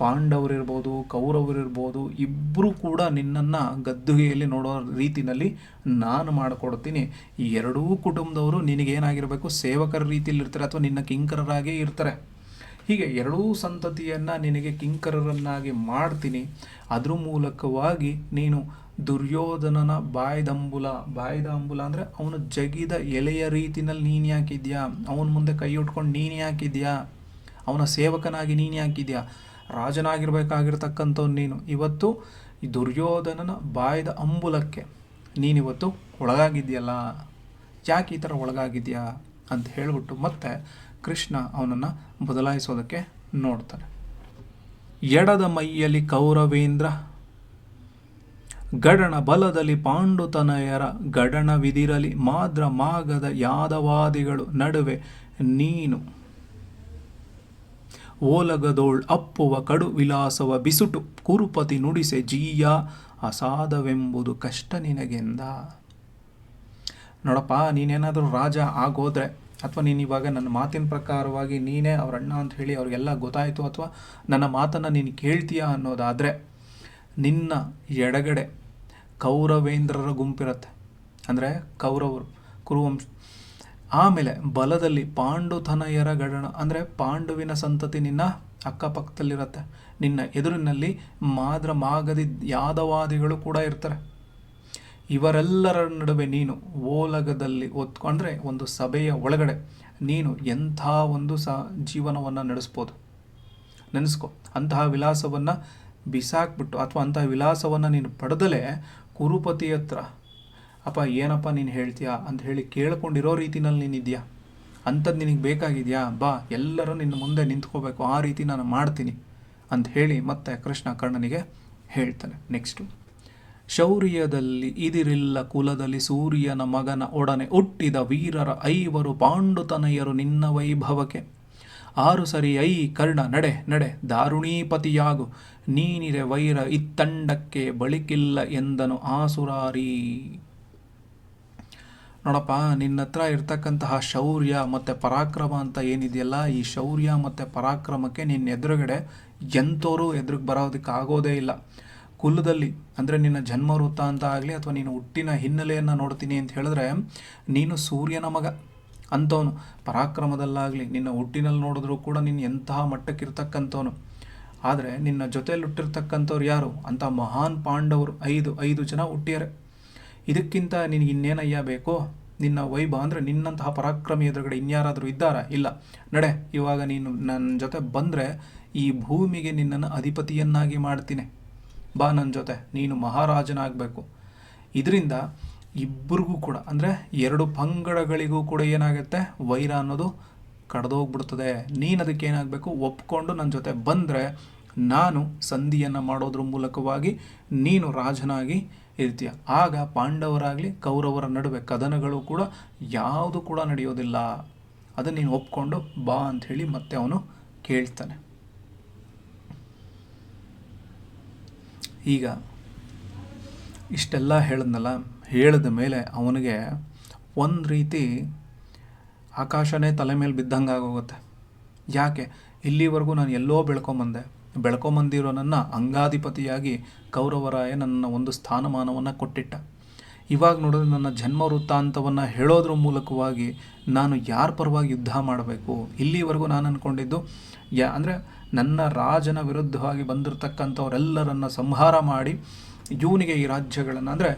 ಪಾಂಡವರಿರ್ಬೋದು ಕೌರವರಿರ್ಬೋದು ಇಬ್ಬರೂ ಕೂಡ ನಿನ್ನನ್ನು ಗದ್ದುಗೆಯಲ್ಲಿ ನೋಡೋ ರೀತಿಯಲ್ಲಿ ನಾನು ಮಾಡಿಕೊಡ್ತೀನಿ. ಈ ಎರಡೂ ಕುಟುಂಬದವರು ನಿನಗೇನಾಗಿರಬೇಕು? ಸೇವಕರ ರೀತಿಯಲ್ಲಿ ಇರ್ತಾರೆ ಅಥವಾ ನಿನ್ನ ಕಿಂಕರರಾಗೇ ಇರ್ತಾರೆ? ಹೀಗೆ ಎರಡೂ ಸಂತತಿಯನ್ನು ನಿನಗೆ ಕಿಂಕರರನ್ನಾಗಿ ಮಾಡ್ತೀನಿ. ಅದ್ರ ಮೂಲಕವಾಗಿ ನೀನು ದುರ್ಯೋಧನನ ಬಾಯ್ದಂಬುಲ ಬಾಯ್ದ ಅಂಬುಲ ಅಂದರೆ ಅವನು ಜಗಿದ ಎಲೆಯ ರೀತಿಯಲ್ಲಿ ನೀನು ಯಾಕಿದ್ಯಾ? ಅವನ ಮುಂದೆ ಕೈ ಉಟ್ಕೊಂಡು ನೀನು ಯಾಕಿದ್ಯಾ? ಅವನ ಸೇವಕನಾಗಿ ನೀನು ಯಾಕಿದ್ಯಾ? ರಾಜನಾಗಿರ್ಬೇಕಾಗಿರ್ತಕ್ಕಂಥವ್ನು ನೀನು. ಇವತ್ತು ಈ ದುರ್ಯೋಧನನ ಬಾಯ್ದ ಅಂಬುಲಕ್ಕೆ ನೀನಿವತ್ತು ಒಳಗಾಗಿದ್ಯಲ್ಲ ಯಾಕೆ ಈ ಥರ ಒಳಗಾಗಿದ್ಯಾ ಅಂತ ಹೇಳಿಬಿಟ್ಟು ಮತ್ತೆ ಕೃಷ್ಣ ಅವನನ್ನು ಬದಲಾಯಿಸೋದಕ್ಕೆ ನೋಡ್ತಾನೆ. ಎಡದ ಮೈಯಲ್ಲಿ ಕೌರವೇಂದ್ರ ಗಡಣ ಬಲದಲ್ಲಿ ಪಾಂಡುತನಯರ ಗಡಣವಿದಿರಲಿ ಮಾದ್ರ ಮಾಗದ ಯಾದವಾದಿಗಳು ನಡುವೆ ನೀನು. ಓಲಗದೋಳ್ ಅಪ್ಪುವ ಕಡು ವಿಲಾಸವ ಬಿಸುಟು ಕುರುಪತಿ ನುಡಿಸೆ ಜೀಯ ಅಸಾಧವೆಂಬುದು ಕಷ್ಟ ನಿನಗೆಂದ. ನೋಡಪ್ಪ, ನೀನೇನಾದರೂ ರಾಜ ಆಗೋದ್ರೆ ಅಥವಾ ನೀನು ಇವಾಗ ನನ್ನ ಮಾತಿನ ಪ್ರಕಾರವಾಗಿ ನೀನೇ ಅವ್ರ ಅಣ್ಣ ಅಂತ ಹೇಳಿ ಅವ್ರಿಗೆಲ್ಲ ಗೊತ್ತಾಯಿತು ಅಥವಾ ನನ್ನ ಮಾತನ್ನು ನೀನು ಕೇಳ್ತೀಯಾ ಅನ್ನೋದಾದರೆ ನಿನ್ನ ಎಡಗಡೆ ಕೌರವೇಂದ್ರರ ಗುಂಪಿರುತ್ತೆ. ಅಂದರೆ ಕೌರವರು, ಕುರುವಂಶ ಆಮೇಲೆ ಬಲದಲ್ಲಿ ಪಾಂಡುತನಯರ ಗಡಣ, ಅಂದರೆ ಪಾಂಡುವಿನ ಸಂತತಿ ನಿನ್ನ ಅಕ್ಕಪಕ್ಕದಲ್ಲಿರುತ್ತೆ. ನಿನ್ನ ಎದುರಿನಲ್ಲಿ ಮಾದ್ರ ಮಾಗದಿ ಯಾದವಾದಿಗಳು ಕೂಡ ಇರ್ತಾರೆ. ಇವರೆಲ್ಲರ ನಡುವೆ ನೀನು ಓಲಗದಲ್ಲಿ ಓದ್ಕೊಂಡ್ರೆ ಒಂದು ಸಭೆಯ ಒಳಗಡೆ ನೀನು ಎಂಥ ಒಂದು ಸ ಜೀವನವನ್ನು ನಡೆಸ್ಬೋದು. ನೆನೆಸ್ಕೊ. ಅಂತಹ ವಿಳಾಸವನ್ನು ಬಿಸಾಕ್ಬಿಟ್ಟು, ಅಥವಾ ಅಂತಹ ವಿಳಾಸವನ್ನು ನೀನು ಪಡೆದಲೇ ಕುರುಪತಿ ಹತ್ರ ಅಪ್ಪ, ಏನಪ್ಪ ನೀನು ಹೇಳ್ತೀಯಾ ಅಂತ ಹೇಳಿ ಕೇಳ್ಕೊಂಡಿರೋ ರೀತಿನಲ್ಲಿ ನೀನಿದ್ಯಾ? ಅಂಥದ್ದು ನಿನಗೆ ಬೇಕಾಗಿದೆಯಾ? ಬಾ, ಎಲ್ಲರೂ ನಿನ್ನ ಮುಂದೆ ನಿಂತ್ಕೋಬೇಕು, ಆ ರೀತಿ ನಾನು ಮಾಡ್ತೀನಿ ಅಂತ ಹೇಳಿ ಮತ್ತೆ ಕೃಷ್ಣ ಕರ್ಣನಿಗೆ ಹೇಳ್ತಾನೆ. ನೆಕ್ಸ್ಟು ಶೌರ್ಯದಲ್ಲಿ ಇದಿರಿಲ್ಲ ಕುಲದಲ್ಲಿ ಸೂರ್ಯನ ಮಗನ ಒಡನೆ ಹುಟ್ಟಿದ ವೀರರ ಐವರು ಪಾಂಡುತನಯರು ನಿನ್ನ ವೈಭವಕ್ಕೆ. ಆರು ಸರಿ ಐ ಕರ್ಣ, ನಡೆ ನಡೆ, ದಾರುಣೀಪತಿಯಾಗು, ನೀನಿರೆ ವೈರ ಇತ್ತಂಡಕ್ಕೆ ಬಳಿಕಿಲ್ಲ ಎಂದನು ಆಸುರಾರಿ. ನೋಡಪ್ಪ ನಿನ್ನ ಹತ್ರ ಇರ್ತಕ್ಕಂತಹ ಶೌರ್ಯ ಮತ್ತು ಪರಾಕ್ರಮ ಅಂತ ಏನಿದೆಯಲ್ಲ, ಈ ಶೌರ್ಯ ಮತ್ತು ಪರಾಕ್ರಮಕ್ಕೆ ನಿನ್ನ ಎದುರುಗಡೆ ಎಂಥೋರು ಎದುರಿಗೆ ಬರೋದಕ್ಕೆ ಆಗೋದೇ ಇಲ್ಲ. ಕುಲದಲ್ಲಿ, ಅಂದರೆ ನಿನ್ನ ಜನ್ಮ ವೃತ್ತ ಅಂತ ಆಗಲಿ ಅಥವಾ ನೀನು ಹುಟ್ಟಿನ ಹಿನ್ನೆಲೆಯನ್ನು ನೋಡ್ತೀನಿ ಅಂತ ಹೇಳಿದ್ರೆ, ನೀನು ಸೂರ್ಯನ ಮಗ ಅಂಥವನು ಪರಾಕ್ರಮದಲ್ಲಾಗಲಿ, ನಿನ್ನ ಹುಟ್ಟಿನಲ್ಲಿ ನೋಡಿದ್ರೂ ಕೂಡ ನೀನು ಎಂತಹ ಮಟ್ಟಕ್ಕಿರ್ತಕ್ಕಂಥವನು. ಆದರೆ ನಿನ್ನ ಜೊತೆಯಲ್ಲಿ ಹುಟ್ಟಿರ್ತಕ್ಕಂಥವ್ರು ಯಾರು? ಅಂತ ಮಹಾನ್ ಪಾಂಡವರು, ಐದು ಐದು ಜನ ಹುಟ್ಟಿಯರೆ. ಇದಕ್ಕಿಂತ ನಿನಗೆ ಇನ್ನೇನಯ್ಯ ಬೇಕೋ? ನಿನ್ನ ವೈಭ ಅಂದರೆ ನಿನ್ನಂತಹ ಪರಾಕ್ರಮಿ ಎದುರುಗಡೆ ಇನ್ಯಾರಾದರೂ ಇದ್ದಾರಾ? ಇಲ್ಲ. ನಡೆ, ಇವಾಗ ನೀನು ನನ್ನ ಜೊತೆ ಬಂದರೆ ಈ ಭೂಮಿಗೆ ನಿನ್ನನ್ನು ಅಧಿಪತಿಯನ್ನಾಗಿ ಮಾಡ್ತೀನಿ. ಬಾ ನನ್ನ ಜೊತೆ, ನೀನು ಮಹಾರಾಜನಾಗಬೇಕು. ಇದರಿಂದ ಇಬ್ಬರಿಗೂ ಕೂಡ, ಅಂದರೆ ಎರಡು ಪಂಗಡಗಳಿಗೂ ಕೂಡ ಏನಾಗುತ್ತೆ? ವೈರ ಅನ್ನೋದು ಕಡ್ದೋಗ್ಬಿಡ್ತದೆ. ನೀನು ಅದಕ್ಕೆ ಏನಾಗಬೇಕು? ಒಪ್ಕೊಂಡು ನನ್ನ ಜೊತೆ ಬಂದರೆ ನಾನು ಸಂಧಿಯನ್ನು ಮಾಡೋದ್ರ ಮೂಲಕವಾಗಿ ನೀನು ರಾಜನಾಗಿ ಇರ್ತೀಯ. ಆಗ ಪಾಂಡವರಾಗಲಿ ಕೌರವರ ನಡುವೆ ಕದನಗಳು ಕೂಡ ಯಾವುದು ಕೂಡ ನಡೆಯೋದಿಲ್ಲ. ಅದನ್ನು ನೀನು ಒಪ್ಕೊಂಡು ಬಾ ಅಂಥೇಳಿ ಮತ್ತೆ ಅವನು ಕೇಳ್ತಾನೆ. ಈಗ ಇಷ್ಟೆಲ್ಲ ಹೇಳಿದ್ನಲ್ಲ, ಹೇಳಿದ ಮೇಲೆ ಅವನಿಗೆ ಒಂದು ರೀತಿ ಆಕಾಶನೇ ತಲೆ ಮೇಲೆ ಬಿದ್ದಂಗೆ ಆಗೋಗುತ್ತೆ. ಯಾಕೆ? ಇಲ್ಲಿವರೆಗೂ ನಾನು ಎಲ್ಲೋ ಬೆಳ್ಕೊಂಬಂದೆ. ಬೆಳ್ಕೊಂಬಂದಿರೋ ನನ್ನ ಅಂಗಾಧಿಪತಿಯಾಗಿ ಕೌರವರಾಯ ನನ್ನ ಒಂದು ಸ್ಥಾನಮಾನವನ್ನು ಕೊಟ್ಟಿಟ್ಟ. ಇವಾಗ ನೋಡಿದ್ರೆ ನನ್ನ ಜನ್ಮ ವೃತ್ತಾಂತವನ್ನು ಹೇಳೋದ್ರ ಮೂಲಕವಾಗಿ ನಾನು ಯಾರ ಪರವಾಗಿ ಯುದ್ಧ ಮಾಡಬೇಕು? ಇಲ್ಲಿವರೆಗೂ ನಾನು ಅಂದ್ಕೊಂಡಿದ್ದು ಯಾ, ಅಂದರೆ ನನ್ನ ರಾಜನ ವಿರುದ್ಧವಾಗಿ ಬಂದಿರತಕ್ಕಂಥವರೆಲ್ಲರನ್ನು ಸಂಹಾರ ಮಾಡಿ ಇವನಿಗೆ ಈ ರಾಜ್ಯಗಳನ್ನು, ಅಂದರೆ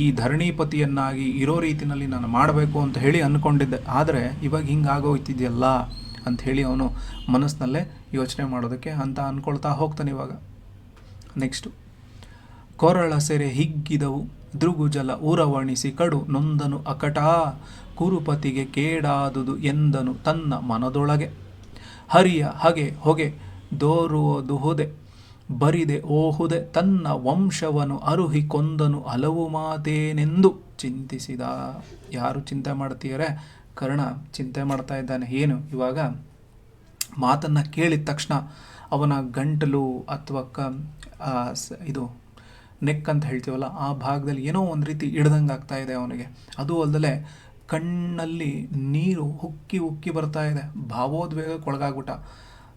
ಈ ಧರಣಿಪತಿಯನ್ನಾಗಿ ಇರೋ ರೀತಿಯಲ್ಲಿ ನಾನು ಮಾಡಬೇಕು ಅಂತ ಹೇಳಿ ಅಂದ್ಕೊಂಡಿದ್ದೆ ಆದರೆ ಇವಾಗ ಹಿಂಗೆ ಆಗೋಯ್ತಿದೆಯಲ್ಲ ಅಂಥೇಳಿ ಅವನು ಮನಸ್ಸಿನಲ್ಲೇ ಯೋಚನೆ ಮಾಡೋದಕ್ಕೆ ಅಂತ ಅಂದ್ಕೊಳ್ತಾ ಹೋಗ್ತಾನೆ ಇವಾಗ. ನೆಕ್ಸ್ಟು ಕೊರಳ ಸೆರೆ ಹಿಗ್ಗಿದವು ದೃಗುಜಲ ಊರವಣಿಸಿ ಕಡು ನೊಂದನು ಅಕಟಾ, ಕುರುಪತಿಗೆ ಕೇಡಾದುದು ಎಂದನು ತನ್ನ ಮನದೊಳಗೆ. ಹರಿಯ ಹಗೆ ಹೊಗೆ ದೋರುವುದುಹುದೆ ಬರಿದೆ ಓಹುದೆ ತನ್ನ ವಂಶವನು ಅರುಹಿ ಕೊಂದನು ಹಲವು ಮಾತೇನೆಂದು ಚಿಂತಿಸಿದ. ಯಾರು ಚಿಂತೆ ಮಾಡ್ತೀಯರೆ? ಕರ್ಣ ಚಿಂತೆ ಮಾಡ್ತಾ ಇದ್ದಾನೆ. ಏನು? ಇವಾಗ ಮಾತನ್ನು ಕೇಳಿದ ತಕ್ಷಣ ಅವನ ಗಂಟಲು ಅಥವಾ ಕ ಇದು ನೆಕ್ ಅಂತ ಹೇಳ್ತೀವಲ್ಲ, ಆ ಭಾಗದಲ್ಲಿ ಏನೋ ಒಂದು ರೀತಿ ಹಿಡ್ದಂಗೆ ಆಗ್ತಾ ಇದೆ ಅವನಿಗೆ. ಅದು ಅಲ್ಲದೆ ಕಣ್ಣಲ್ಲಿ ನೀರು ಉಕ್ಕಿ ಉಕ್ಕಿ ಬರ್ತಾ ಇದೆ. ಭಾವೋದ್ವೇಗಕ್ಕೆ ಒಳಗಾಗ್ಬಿಟ್ಟ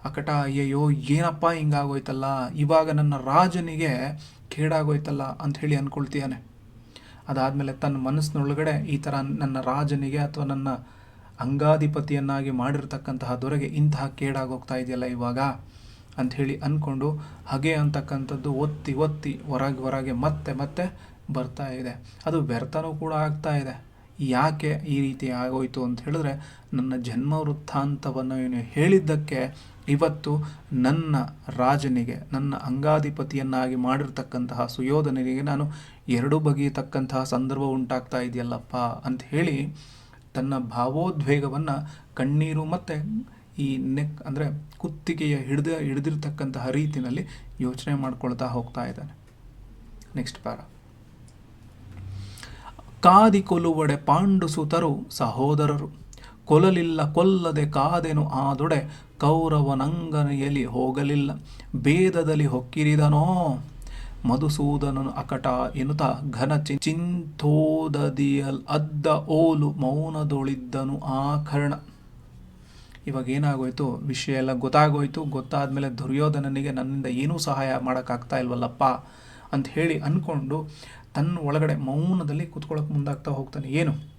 ಅಕಟ, ಅಯ್ಯಯ್ಯೋ, ಏನಪ್ಪ ಹಿಂಗಾಗೋಯ್ತಲ್ಲ? ಇವಾಗ ನನ್ನ ರಾಜನಿಗೆ ಕೇಡಾಗೋಯ್ತಲ್ಲ? ಅಂತ ಹೇಳಿ ಅಂದ್ಕೊಳ್ತೀಯಾನೆ ಅದಾದಮೇಲೆ ತನ್ನ ಮನಸ್ಸಿನೊಳಗಡೆ ಈ ಥರ ನನ್ನ ರಾಜನಿಗೆ ಅಥವಾ ನನ್ನ ಅಂಗಾಧಿಪತಿಯನ್ನಾಗಿ ಮಾಡಿರ್ತಕ್ಕಂತಹ ದೊರೆಗೆ ಇಂತಹ ಕೇಡಾಗೋಗ್ತಾ ಇದೆಯಲ್ಲ ಇವಾಗ? ಅಂಥೇಳಿ ಅಂದ್ಕೊಂಡು ಹಗೆ ಅಂತಕ್ಕಂಥದ್ದು ಒತ್ತಿ ಒತ್ತಿ ಹೊರಗೆ ಹೊರಗೆ ಮತ್ತೆ ಮತ್ತೆ ಬರ್ತಾ ಇದೆ. ಅದು ವ್ಯರ್ಥನೂ ಕೂಡ ಆಗ್ತಾ ಇದೆ. ಯಾಕೆ ಈ ರೀತಿ ಆಗೋಯ್ತು ಅಂತ ಹೇಳಿದ್ರೆ ನನ್ನ ಜನ್ಮ ವೃತ್ತಾಂತವನ್ನು ಇವನು ಹೇಳಿದ್ದಕ್ಕೆ ಇವತ್ತು ನನ್ನ ರಾಜನಿಗೆ, ನನ್ನ ಅಂಗಾಧಿಪತಿಯನ್ನಾಗಿ ಮಾಡಿರ್ತಕ್ಕಂತಹ ಸುಯೋಧನಿಗೆ ನಾನು ಎರಡು ಬಗೆಯತಕ್ಕಂತಹ ಸಂದರ್ಭ ಉಂಟಾಗ್ತಾ ಇದೆಯಲ್ಲಪ್ಪ ಅಂತ ಹೇಳಿ ತನ್ನ ಭಾವೋದ್ವೇಗವನ್ನು ಕಣ್ಣೀರು ಮತ್ತು ಈ ನೆಕ್ ಅಂದರೆ ಕುತ್ತಿಗೆಯ ಹಿಡಿದ ಹಿಡಿದಿರ್ತಕ್ಕಂತಹ ರೀತಿಯಲ್ಲಿ ಯೋಚನೆ ಮಾಡ್ಕೊಳ್ತಾ ಹೋಗ್ತಾ ಇದ್ದಾನೆ. ನೆಕ್ಸ್ಟ್ ಪ್ಯಾರ ಕಾದಿ ಕೊಲುವಡೆ ಪಾಂಡುಸುತರು ಸಹೋದರರು. ಕೊಲಲಿಲ್ಲ ಕೊಲ್ಲದೆ ಕಾದೆನು ಆದೊಡೆ ಕೌರವನಂಗನೆಯಲ್ಲಿ ಹೋಗಲಿಲ್ಲ. ಭೇದದಲ್ಲಿ ಹೊಕ್ಕಿರಿದನೋ? ಮಧುಸೂದನನು ಅಕಟ ಎನ್ನುತ್ತ ಘನ ಚಿಂತೋದದಿಯಲ್ ಅದ್ದ ಓಲು ಮೌನದೊಳಿದ್ದನು ಆ ಕರ್ಣ. ಇವಾಗ ಏನಾಗೋಯ್ತು? ವಿಷಯ ಎಲ್ಲ ಗೊತ್ತಾಗೋಯ್ತು. ಗೊತ್ತಾದ್ಮೇಲೆ ದುರ್ಯೋಧನನಿಗೆ ನನ್ನಿಂದ ಏನೂ ಸಹಾಯ ಮಾಡೋಕ್ಕಾಗ್ತಾ ಇಲ್ವಲ್ಲಪ್ಪ ಅಂತ ಹೇಳಿ ಅಂದ್ಕೊಂಡು ತನ್ನ ಒಳಗಡೆ ಮೌನದಲ್ಲಿ ಕೂತ್ಕೊಳ್ಳೋಕೆ ಮುಂದಾಗ್ತಾ ಹೋಗ್ತಾನೆ. ಏನು?